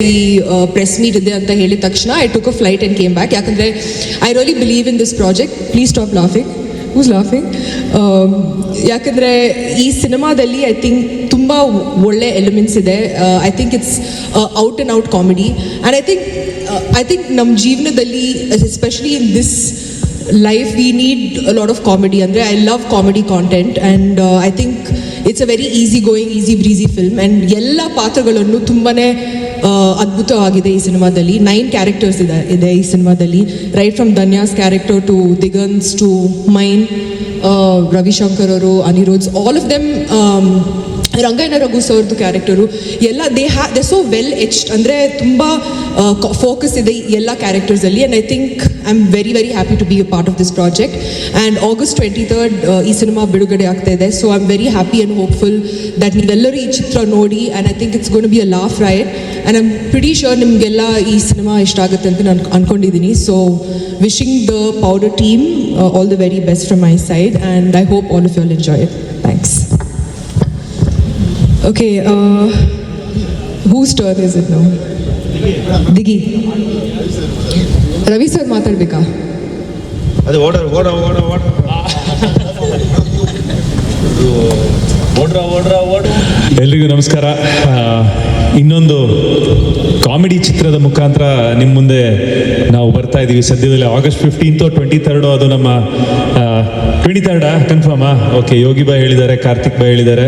ಈ press meet ಇದೆ ಅಂತ ಹೇಳಿದ ತಕ್ಷಣ I took a flight and came back ಯಾಕಂದರೆ I really believe in this project please stop laughing who's laughing ಯಾಕಂದರೆ ಈ ಸಿನಿಮಾದಲ್ಲಿ ಐ ಥಿಂಕ್ ತುಂಬ ಒಳ್ಳೆ ಎಲಿಮೆಂಟ್ಸ್ ಇದೆ. I think it's out and out comedy and I think I think ನಮ್ಮ ಜೀವನದಲ್ಲಿ especially in this life we need lot of comedy ಅಂದರೆ I love comedy content and I think it's a very easy going easy breezy film and ಎಲ್ಲ ಪಾತ್ರಗಳನ್ನು ತುಂಬಾ ಅದ್ಭುತವಾಗಿದೆ ಈ ಸಿನಿಮಾದಲ್ಲಿ. Nine characters ಇದೆ ಇದೆ ಈ ಸಿನಿಮಾದಲ್ಲಿ. Right from Dhanya's character to Digant's to mine Ravishankar ಅವರು Anirudh's all of them Rangayana Raghu ಸರ್ದು ಕ್ಯಾರೆಕ್ಟರು. ಎಲ್ಲ they have they so well etched ಅಂದರೆ ತುಂಬ ಫೋಕಸ್ ಇದೆ ಎಲ್ಲ ಕ್ಯಾರೆಕ್ಟರ್ಸಲ್ಲಿ and I think I am very very happy to be a part of this project and August twenty third ಈ cinema ಬಿಡುಗಡೆ ಆಗ್ತಾ ಇದೆ. So I am very happy and hopeful that ನೀವೆಲ್ಲರೂ ಈ ಚಿತ್ರ ನೋಡಿ. And I think it's gonna be a laugh riot and I'm pretty sure ನಿಮಗೆಲ್ಲ ಈ ಸಿನಿಮಾ ಇಷ್ಟ ಆಗುತ್ತೆ ಅಂತ ನಾನು ಅಂದ್ಕೊಂಡಿದ್ದೀನಿ so wishing the Powder team all the very best from my side and I hope all of you all enjoy it thanks Okay, uh, whose turn is it now? Digi Ravi sir ಮಾತಾಡ್ಬೇಕಾ? ಅದು ಓಡ ಓಡ ಓಡ ಓಡ ಓಡ್ರ ಓಡ್ರ ಓಡು ಎಲ್ರಿಗೂ ನಮಸ್ಕಾರ. ಆ, ಇನ್ನೊಂದು ಕಾಮಿಡಿ ಚಿತ್ರದ ಮುಖಾಂತರ ನಿಮ್ಮ ಮುಂದೆ ನಾವು ಬರ್ತಾ ಇದ್ದೀವಿ ಸದ್ಯದಲ್ಲಿ ಆಗಸ್ಟ್ ಫಿಫ್ಟೀನ್ತು ಟ್ವೆಂಟಿ ತರ್ಡು ಅದು ನಮ್ಮ ಟ್ವೆಂಟಿ ತರ್ಡಾ ಕನ್ಫರ್ಮಾ ಓಕೆ ಯೋಗಿ ಬಾಯ್ ಹೇಳಿದ್ದಾರೆ, ಕಾರ್ತಿಕ್ ಬಾಯ್ ಹೇಳಿದ್ದಾರೆ.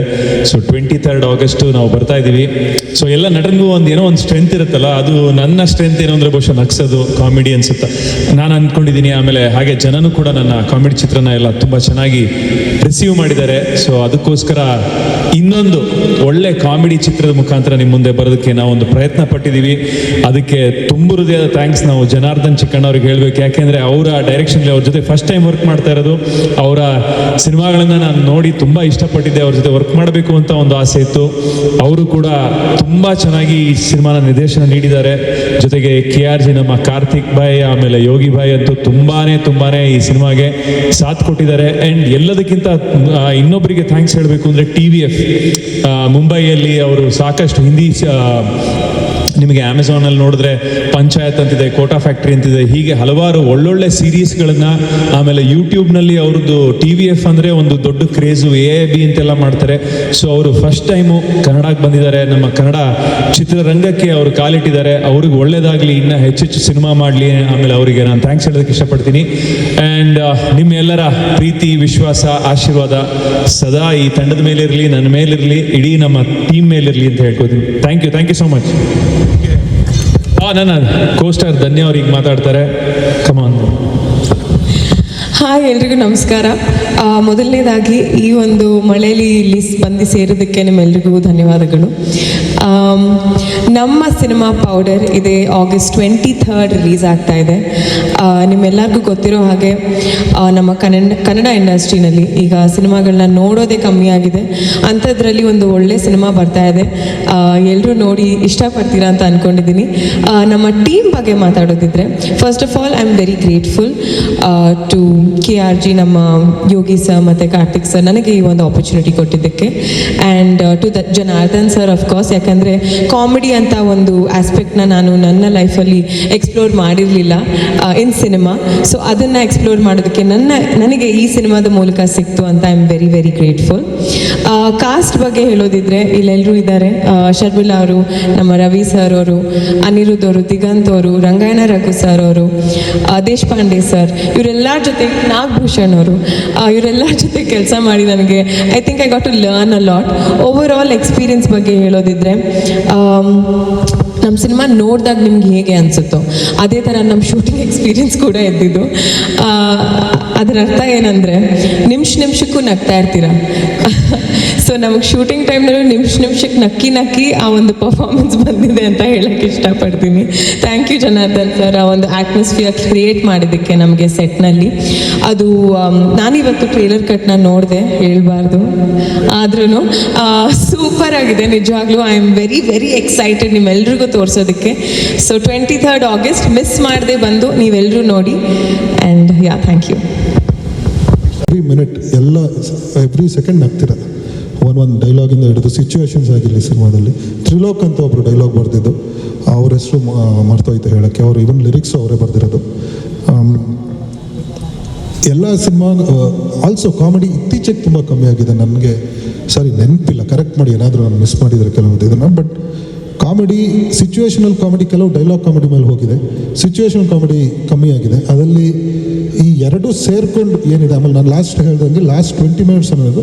ಸೊ ಟ್ವೆಂಟಿ ತರ್ಡ್ ಆಗಸ್ಟು ನಾವು ಬರ್ತಾ ಇದ್ದೀವಿ ಸೊ ಎಲ್ಲ ನಟನಿಗೂ ಒಂದು ಏನೋ ಒಂದು ಸ್ಟ್ರೆಂತ್ ಇರುತ್ತಲ್ಲ, ಅದು ನನ್ನ ಸ್ಟ್ರೆಂತ್ ಏನು ಅಂದರೆ ಬಹುಶಃ ನಗ್ಸೋದು, ಕಾಮಿಡಿ ಅನ್ಸುತ್ತೆ. ನಾನು ಅಂದ್ಕೊಂಡಿದ್ದೀನಿ ಆಮೇಲೆ ಹಾಗೆ ಜನನೂ ಕೂಡ ನನ್ನ ಕಾಮಿಡಿ ಚಿತ್ರನ ಎಲ್ಲ ತುಂಬ ಚೆನ್ನಾಗಿ ರಿಸೀವ್ ಮಾಡಿದ್ದಾರೆ. ಸೊ ಅದಕ್ಕೋಸ್ಕರ ಇನ್ನೊಂದು ಒಳ್ಳೆ ಕಾಮಿಡಿ ಚಿತ್ರದ ಮುಖಾಂತರ ನಿಮ್ಮ ಮುಂದೆ ಬರೋದಕ್ಕೆ ನಾವು ಒಂದು ಪ್ರಯತ್ನ ಪಟ್ಟಿದ್ದೀವಿ. ಅದಕ್ಕೆ ತುಂಬ ಹೃದಯದ ಥ್ಯಾಂಕ್ಸ್ ನಾವು ಜನಾರ್ದನ್ ಚಿಕ್ಕಣ್ಣ ಅವ್ರಿಗೆ ಹೇಳಬೇಕು. ಯಾಕೆಂದ್ರೆ ಅವರ ಡೈರೆಕ್ಷನ್ಗೆ ಅವ್ರ ಜೊತೆ ಫಸ್ಟ್ ಟೈಮ್ ವರ್ಕ್ ಮಾಡ್ತಾ ಇರೋದು, ಅವರ ಸಿನಿಮಾಗಳನ್ನ ನಾನು ನೋಡಿ ತುಂಬಾ ಇಷ್ಟಪಟ್ಟಿದ್ದೆ, ಅವ್ರ ಜೊತೆ ವರ್ಕ್ ಮಾಡಬೇಕು ಅಂತ ಒಂದು ಆಸೆ ಇತ್ತು. ಅವರು ಕೂಡ ತುಂಬಾ ಚೆನ್ನಾಗಿ ಈ ಸಿನಿಮಾನ ನಿರ್ದೇಶನ ನೀಡಿದ್ದಾರೆ. ಜೊತೆಗೆ ಕೆ ಆರ್ ಜಿ ನಮ್ಮ ಕಾರ್ತಿಕ್ ಭಾಯ್, ಆಮೇಲೆ ಯೋಗಿ ಭಾಯ್ ಅಂತೂ ತುಂಬಾನೇ ತುಂಬಾನೇ ಈ ಸಿನಿಮಾಗೆ ಸಾಥ್ ಕೊಟ್ಟಿದ್ದಾರೆ. ಆ್ಯಂಡ್ ಎಲ್ಲದಕ್ಕಿಂತ ಇನ್ನೊಬ್ಬರಿಗೆ ಥ್ಯಾಂಕ್ಸ್ ಹೇಳಬೇಕು ಅಂದ್ರೆ ಟಿ ವಿ ಎಫ್ ಮುಂಬೈಯಲ್ಲಿ ಅವರು ಸಾಕಷ್ಟು ಹಿಂದಿ ಆ, ನಿಮಗೆ ಅಮೆಝಾನಲ್ಲಿ ನೋಡಿದ್ರೆ ಪಂಚಾಯತ್ ಅಂತಿದೆ, ಕೋಟಾ ಫ್ಯಾಕ್ಟ್ರಿ ಅಂತಿದೆ, ಹೀಗೆ ಹಲವಾರು ಒಳ್ಳೊಳ್ಳೆ ಸೀರೀಸ್ಗಳನ್ನು ಆಮೇಲೆ ಯೂಟ್ಯೂಬ್ನಲ್ಲಿ ಅವ್ರದ್ದು ಟಿ ವಿ ಎಫ್ ಅಂದರೆ ಒಂದು ದೊಡ್ಡ ಕ್ರೇಜು ಎ ಬಿ ಅಂತೆಲ್ಲ ಮಾಡ್ತಾರೆ. ಸೊ ಅವರು ಫಸ್ಟ್ ಟೈಮು ಕನ್ನಡಕ್ಕೆ ಬಂದಿದ್ದಾರೆ, ನಮ್ಮ ಕನ್ನಡ ಚಿತ್ರರಂಗಕ್ಕೆ ಅವರು ಕಾಲಿಟ್ಟಿದ್ದಾರೆ. ಅವ್ರಿಗೆ ಒಳ್ಳೇದಾಗಲಿ, ಇನ್ನೂ ಹೆಚ್ಚೆಚ್ಚು ಸಿನಿಮಾ ಮಾಡಲಿ. ಆಮೇಲೆ ಅವರಿಗೆ ನಾನು ಥ್ಯಾಂಕ್ಸ್ ಹೇಳೋದಕ್ಕೆ ಇಷ್ಟಪಡ್ತೀನಿ. ಆ್ಯಂಡ್ ನಿಮ್ಮೆಲ್ಲರ ಪ್ರೀತಿ, ವಿಶ್ವಾಸ, ಆಶೀರ್ವಾದ ಸದಾ ಈ ತಂಡದ ಮೇಲಿರಲಿ, ನನ್ನ ಮೇಲಿರಲಿ, ಇಡೀ ನಮ್ಮ ಟೀಮ್ ಮೇಲಿರಲಿ ಅಂತ ಹೇಳ್ಕೊತೀನಿ. Thank you thank you so much ನನ್ನ ಕೋಸ್ಟರ್ ಧನ್ಯ ಅವ್ರಿಗೆ ಮಾತಾಡ್ತಾರೆ. ಕಮಾನ್ ಹಾಯ್ ಎಲ್ರಿಗೂ ನಮಸ್ಕಾರ. ಮೊದಲನೇದಾಗಿ ಈ ಒಂದು ಮಳೆಯಲ್ಲಿ ಇಲ್ಲಿ ಬಂದು ಸೇರೋದಕ್ಕೆ ನಿಮ್ಮೆಲ್ರಿಗೂ ಧನ್ಯವಾದಗಳು. ನಮ್ಮ ಸಿನಿಮಾ ಪೌಡರ್ ಇದೆ ಆಗಸ್ಟ್ ಟ್ವೆಂಟಿ ಥರ್ಡ್ ರಿಲೀಸ್ ಆಗ್ತಾ ಇದೆ. ನಿಮ್ಮೆಲ್ಲರಿಗೂ ಗೊತ್ತಿರೋ ಹಾಗೆ ನಮ್ಮ ಕನ್ನಡ ಕನ್ನಡ ಇಂಡಸ್ಟ್ರಿನಲ್ಲಿ ಈಗ ಸಿನಿಮಾಗಳನ್ನ ನೋಡೋದೇ ಕಮ್ಮಿ ಆಗಿದೆ. ಅಂಥದ್ರಲ್ಲಿ ಒಂದು ಒಳ್ಳೆ ಸಿನಿಮಾ ಬರ್ತಾ ಇದೆ. ಎಲ್ಲರೂ ನೋಡಿ ಇಷ್ಟಪಡ್ತೀರಾ ಅಂತ ಅಂದ್ಕೊಂಡಿದ್ದೀನಿ ನಮ್ಮ ಟೀಮ್ ಬಗ್ಗೆ ಮಾತಾಡೋದಿದ್ರೆ first of all I am very grateful to K R G ನಮ್ಮ ಯೋಗಿ ಸರ್ ಮತ್ತು ಕಾರ್ತಿಕ್ ಸರ್ ನನಗೆ ಈ ಒಂದು ಆಪರ್ಚುನಿಟಿ ಕೊಟ್ಟಿದ್ದಕ್ಕೆ. And to the Janardhan sir course ಯಾಕಂದರೆ ಕಾಮಿಡಿ ಅಂತ ಒಂದು ಆಸ್ಪೆಕ್ಟ್ನ ನಾನು ನನ್ನ ಲೈಫಲ್ಲಿ ಎಕ್ಸ್ಪ್ಲೋರ್ ಮಾಡಿರಲಿಲ್ಲ ಇನ್ ಸಿನಿಮಾ ಸೊ ಅದನ್ನು ಎಕ್ಸ್ಪ್ಲೋರ್ ಮಾಡೋದಕ್ಕೆ ನನ್ನ, ನನಗೆ ಈ ಸಿನಿಮಾದ ಮೂಲಕ ಸಿಕ್ತು ಅಂತ I am very very grateful cast ಬಗ್ಗೆ ಹೇಳೋದಿದ್ರೆ ಇಲ್ಲೆಲ್ಲರೂ ಇದ್ದಾರೆ. ಶರ್ಮಿಳಾ ಅವರು, ನಮ್ಮ ರವಿ ಸರ್ ಅವರು, ಅನಿರುದ್ಧ ಅವರು, ದಿಗಂತ್ ಅವರು ರಂಗಾಯಣ ರಘು ಸರ್ ಅವರು ದೇಶಪಾಂಡೆ ಸರ್ ಇವರೆಲ್ಲರ ಜೊತೆ ನಾಗಭೂಷಣ್ ಅವರು ಇವರೆಲ್ಲರ ಜೊತೆ ಕೆಲಸ ಮಾಡಿ ನನಗೆ I think I got to learn a lot overall experience ಬಗ್ಗೆ ಹೇಳೋದಿದ್ರೆ ನಮ್ಮ ಸಿನಿಮಾ ನೋಡಿದಾಗ ನಿಮ್ಗೆ ಹೇಗೆ ಅನಿಸುತ್ತೋ, ಅದೇ ಥರ ನಮ್ಮ ಶೂಟಿಂಗ್ ಎಕ್ಸ್ಪೀರಿಯನ್ಸ್ ಕೂಡ ಇದ್ದಿದ್ದು ಅದರ ಅರ್ಥ ಏನಂದರೆ ನಿಮಿಷ ನಿಮಿಷಕ್ಕೂ ನಗ್ತಾ ಇರ್ತೀರ? ಸೊ ನಮಗೆ ಶೂಟಿಂಗ್ ಟೈಮ್ನಲ್ಲೂ ನಿಮಿಷ ನಿಮಿಷಕ್ಕೆ ನಕ್ಕಿ ನಕ್ಕಿ ಆ ಒಂದು ಪರ್ಫಾರ್ಮೆನ್ಸ್ ಬಂದಿದೆ ಅಂತ ಹೇಳಕ್ಕೆ ಇಷ್ಟಪಡ್ತೀನಿ. ಥ್ಯಾಂಕ್ ಯು ಜನಾರ್ದನ್ ಸರ್ ಆ ಒಂದು ಆಟ್ಮಾಸ್ಫಿಯರ್ ಕ್ರಿಯೇಟ್ ಮಾಡಿದ್ದಕ್ಕೆ ನಮಗೆ ಸೆಟ್ನಲ್ಲಿ ಅದು ಆಮ್, ನಾನಿವತ್ತು ಟ್ರೇಲರ್ ಕಟ್ನ ನೋಡಿದೆ ಹೇಳಬಾರ್ದು. ಆದ್ರೂ ಸೂಪರ್ ಆಗಿದೆ. ನಿಜವಾಗ್ಲೂ I am very very excited ನಿಮ್ಮೆಲ್ರಿಗೂ ತೋರಿಸೋದಕ್ಕೆ. So twenty third August miss ಮಾಡದೆ ಬಂದು ನೀವೆಲ್ಲರೂ ನೋಡಿ. And yeah thank you minute ಎಲ್ಲ ಎವ್ರಿ ಸೆಕೆಂಡ್ ನಗ್ತಿರೋದು ಒನ್ ಒಂದು ಡೈಲಾಗಿಂದ ಹಿಡಿದು ಸಿಚುವೇಶನ್ಸ್ ಆಗಿರಲಿ ಸಿನಿಮಾದಲ್ಲಿ. ತ್ರಿಲೋಕ್ ಅಂತ ಒಬ್ಬರು ಡೈಲಾಗ್ ಬರೆದಿದ್ದು. ಅವ್ರ ಹೆಸರು ಮರ್ತೋಯ್ತು ಹೇಳೋಕ್ಕೆ. ಅವರು ಇವನ್ ಲಿರಿಕ್ಸು ಅವರೇ ಬರೆದಿರೋದು. ಎಲ್ಲ ಸಿನಿಮಾ ಆಲ್ಸೋ ಕಾಮಿಡಿ ಇತ್ತೀಚೆಗೆ ತುಂಬ ಕಮ್ಮಿ ಆಗಿದೆ. ನನಗೆ ಸಾರಿ ನೆನಪಿಲ್ಲ. ಕರೆಕ್ಟ್ ಮಾಡಿ ಏನಾದರೂ ನಾನು ಮಿಸ್ ಮಾಡಿದರೆ ಕೆಲವೊಂದು ಇದನ್ನು ಬಟ್ ಕಾಮಿಡಿ ಸಿಚುವೇಶನಲ್ ಕಾಮಿಡಿ ಕೆಲವು ಡೈಲಾಗ್ ಕಾಮಿಡಿ ಮೇಲೆ ಹೋಗಿದೆ. ಸಿಚುವೇಶನಲ್ ಕಾಮಿಡಿ ಕಮ್ಮಿ ಆಗಿದೆ. ಅದರಲ್ಲಿ ಈ ಎರಡು ಸೇರ್ಕೊಂಡು ಏನಿದೆ? ಆಮೇಲೆ ನಾನು ಲಾಸ್ಟ್ ಹೇಳ್ದಂಗೆ ಲಾಸ್ಟ್ ಟ್ವೆಂಟಿ ಮಿನಿಟ್ಸ್ ಅನ್ನೋದು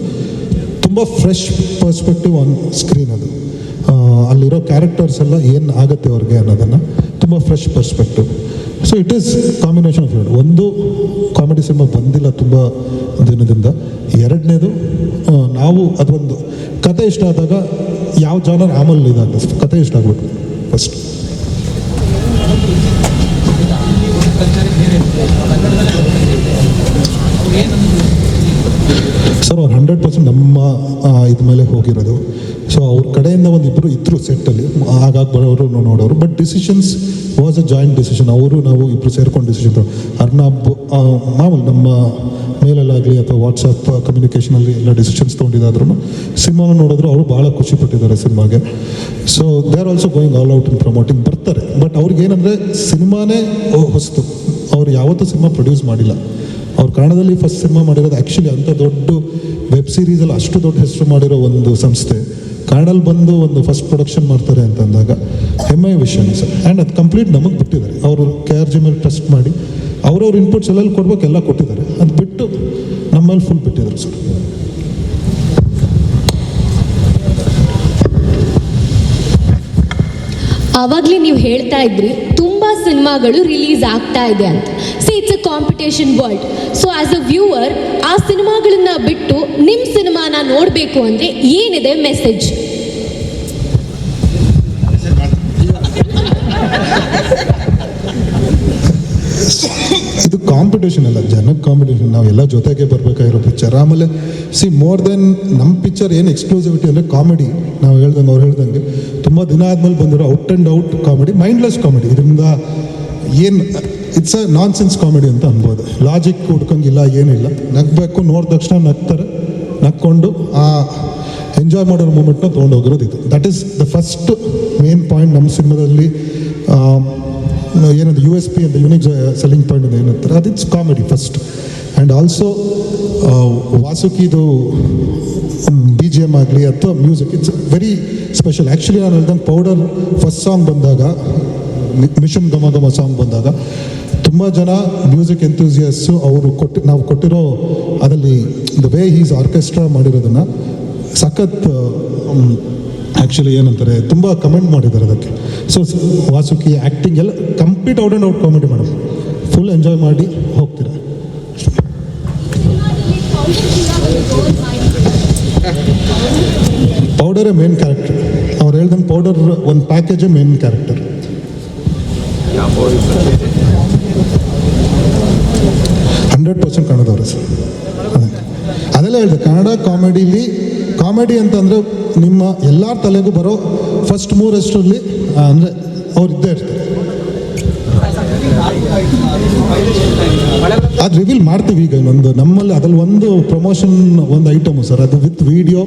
ತುಂಬ ಫ್ರೆಶ್ ಪರ್ಸ್ಪೆಕ್ಟಿವ್ ಆನ್ ಸ್ಕ್ರೀನ್ ಅದು. ಅಲ್ಲಿರೋ ಕ್ಯಾರೆಕ್ಟರ್ಸ್ ಎಲ್ಲ ಏನು ಆಗುತ್ತೆ ಅವ್ರಿಗೆ ಅನ್ನೋದನ್ನು ತುಂಬ fresh perspective so it is combination of ಎರಡು. ಒಂದು ಕಾಮಿಡಿ ಸಿನಿಮಾ ಬಂದಿಲ್ಲ ತುಂಬ ದಿನದಿಂದ. ಎರಡನೇದು ನಾವು ಅದೊಂದು ಕತೆ ಇಷ್ಟ ಆದಾಗ ಯಾವ ಜಾನರ್ ಆಮೇಲೆ ಇದಾಗುತ್ತೆ? ಕತೆ ಇಷ್ಟ ಆಗ್ಬಿಟ್ಟು ಫಸ್ಟ್ ಹಂಡ್ರೆಡ್ ಪರ್ಸೆಂಟ್ ನಮ್ಮ ಇದ ಮೇಲೆ ಹೋಗಿರೋದು. ಸೊ ಅವ್ರ ಕಡೆಯಿಂದ ಒಂದು ಇಬ್ಬರು ಇದ್ದರು ಸೆಟ್ಟಲ್ಲಿ ಆಗಾಗ ಬರೋರು ನೋಡೋರು. But decisions was a joint decision ಅವರು, ನಾವು ಇಬ್ಬರು ಸೇರ್ಕೊಂಡು ಡಿಸಿಷನ್ ಅರ್ನಾಬ್ ಮಾಮೂಲು ನಮ್ಮ ಮೇಲಲ್ಲಾಗಲಿ ಅಥವಾ ವಾಟ್ಸಪ್ ಕಮ್ಯುನಿಕೇಷನಲ್ಲಿ ಎಲ್ಲ ಡಿಸಿಷನ್ಸ್ ತೊಗೊಂಡಿದ್ದಾದ್ರೂ ಸಿನಿಮಾನ ನೋಡಿದ್ರು ಅವರು ಭಾಳ ಖುಷಿಪಟ್ಟಿದ್ದಾರೆ ಸಿನಿಮಾಗೆ. So they are also going all out in promoting ಬರ್ತಾರೆ. ಬಟ್ ಅವ್ರಿಗೆ ಏನಂದರೆ ಸಿನಿಮಾನೇ ಹೊಸ್ತು. ಅವ್ರು ಯಾವತ್ತೂ ಸಿನಿಮಾ ಪ್ರೊಡ್ಯೂಸ್ ಮಾಡಿಲ್ಲ. ಅವ್ರು ಕನ್ನಡದಲ್ಲಿ ಫಸ್ಟ್ ಸಿನಿಮಾ ಮಾಡಿರೋದು ಆ್ಯಕ್ಚುಲಿ ಅಂಥ ದೊಡ್ಡ ವೆಬ್ ಸೀರೀಸಲ್ಲಿ ಅಷ್ಟು ದೊಡ್ಡ ಹೆಸರು ಮಾಡಿರೋ ಒಂದು ಸಂಸ್ಥೆ. ಕನ್ನಡಲ್ಲಿ ಬಂದು ಒಂದು ಫಸ್ಟ್ ಪ್ರೊಡಕ್ಷನ್ ಮಾಡ್ತಾರೆ ಅಂತ ಅಂದಾಗ ಹೆಮ್ಮೆಯ ವಿಷಯ ಸರ್ ಆ್ಯಂಡ್ ಅದು ಕಂಪ್ಲೀಟ್ ನಮಗೆ ಬಿಟ್ಟಿದ್ದಾರೆ. ಅವರು ಕೆ ಆರ್ ಜಿ ಮೇಲೆ ಟ್ರಸ್ಟ್ ಮಾಡಿ ಅವ್ರವ್ರ ಇನ್ಪುಟ್ಸ್ ಎಲ್ಲೆಲ್ಲಿ ಕೊಡ್ಬೇಕು ಎಲ್ಲ ಕೊಟ್ಟಿದ್ದಾರೆ. ಅದು ಬಿಟ್ಟು ನಮ್ಮಲ್ಲಿ ಫುಲ್ ಬಿಟ್ಟಿದ್ದಾರೆ ಸರ್ ಆವಾಗಲೇ ನೀವು ಹೇಳ್ತಾ ಇದ್ರಿ ಸಿನಿಮಾಗಳು ರಿಲೀಸ್ ಆಗ್ತಾ ಇದೆ ಅಂತ. See it's a competition world so as a viewer ಆ ಸಿನಿಮಾಗಳನ್ನ ಬಿಟ್ಟು ನಿಮ್ಮ ಸಿನಿಮಾನ ನೋಡಬೇಕು ಅಂದರೆ ಏನಿದೆ ಮೆಸೇಜ್ ಇದು ಕಾಂಪಿಟೇಷನ್ ಅಲ್ಲ ಜನಕ್ಕೆ ಕಾಂಪಿಟೇಷನ್ ನಾವು ಎಲ್ಲ ಜೊತೆಗೆ ಬರಬೇಕಾಗಿರೋ ಪಿಕ್ಚರ್ ಆಮೇಲೆ ಸಿ ಮೋರ್ ದೆನ್ ನಮ್ಮ ಪಿಕ್ಚರ್ ಏನು ಎಕ್ಸ್ಕ್ಲೂಸಿವಿಟಿ ಅಂದರೆ ಕಾಮಿಡಿ ನಾವು ಹೇಳ್ದಂಗೆ ಅವ್ರು ಹೇಳ್ದಂಗೆ. ತುಂಬ ದಿನ ಆದಮೇಲೆ ಬಂದಿರೋ out and out comedy mindless comedy ಇದರಿಂದ ಏನು it's a nonsense comedy ಅಂತ ಅನ್ಬೋದು. ಲಾಜಿಕ್ ಹುಡ್ಕಂಗಿಲ್ಲ, ಏನಿಲ್ಲ. ನಗಬೇಕು ನೋಡಿದ ತಕ್ಷಣ ನಗ್ತಾರೆ, ನಕ್ಕೊಂಡು ಆ ಎಂಜಾಯ್ ಮಾಡೋ ಮೂಮೆಂಟ್ನ ತೊಗೊಂಡೋಗಿರೋದು ಇದು. That is the first main point ನಮ್ಮ ಸಿನಿಮಾದಲ್ಲಿ ಏನದು ಯು ಎಸ್ ಪಿ ಅಂತ ಯುನಿಕ್ ಸೆಲ್ಲಿಂಗ್ ಪಾಯಿಂಟ್ ಅಂತ ಏನಂತಾರೆ ಅದು it's comedy first and also ವಾಸುಕಿದು B G M ಆಗಲಿ ಅಥವಾ music it's very special actually ನಾನು ಹೇಳ್ದಂಗೆ ಪೌಡರ್ ಫಸ್ಟ್ ಸಾಂಗ್ ಬಂದಾಗ ಮಿಷನ್ ಗಮ ಗಮ ಸಾಂಗ್ ಬಂದಾಗ, ತುಂಬ ಜನ ಮ್ಯೂಸಿಕ್ ಎಂತೂಸಿಯಸ್ಸು ಅವರು ಕೊಟ್ಟು, ನಾವು ಕೊಟ್ಟಿರೋ ಅದರಲ್ಲಿ ದ ವೇ ಈಸ್ ಆರ್ಕೆಸ್ಟ್ರಾ ಮಾಡಿರೋದನ್ನು, ಸಖತ್ ಆ್ಯಕ್ಚುಲಿ ಏನಂತಾರೆ, ತುಂಬ ಕಮೆಂಟ್ ಮಾಡಿದ್ದಾರೆ ಅದಕ್ಕೆ. ಸೊ ವಾಸುಕಿ ಆ್ಯಕ್ಟಿಂಗ್ ಎಲ್ಲ complete out and out comedy madam full enjoy ಮಾಡಿ ಹೋಗ್ತೀರ? ಪೌಡರೇ ಮೇನ್ ಕ್ಯಾರೆಕ್ಟರ್ ಅವ್ರು ಹೇಳ್ದಂಗೆ ಪೌಡರ್ ಒಂದು ಪ್ಯಾಕೇಜೇ ಮೇನ್ ಕ್ಯಾರೆಕ್ಟರ್ ಹಂಡ್ರೆಡ್ ಪರ್ಸೆಂಟ್ ಕನ್ನಡದವ್ರೆ ಸರ್. ಅದೇ. ಅದೆಲ್ಲ ಹೇಳಿದೆ, ಕನ್ನಡ ಕಾಮಿಡಿಲಿ ಕಾಮಿಡಿ ಅಂತಂದರೆ ನಿಮ್ಮ ಎಲ್ಲರ ತಲೆಗೂ ಬರೋ ಫಸ್ಟ್ ಮೂರಷ್ಟರಲ್ಲಿ ಅಂದರೆ ಅವ್ರು ಇದ್ದೇ ಇರ್ತಾರೆ. ಅದು ರಿವೀಲ್ ಮಾಡ್ತೀವಿ ಈಗ ಇನ್ನೊಂದು ನಮ್ಮಲ್ಲಿ ಅದ್ರಲ್ಲಿ ಒಂದು ಪ್ರಮೋಷನ್ ಒಂದು ಐಟಮು ಸರ್, ಅದು ವಿತ್ ವಿಡಿಯೋ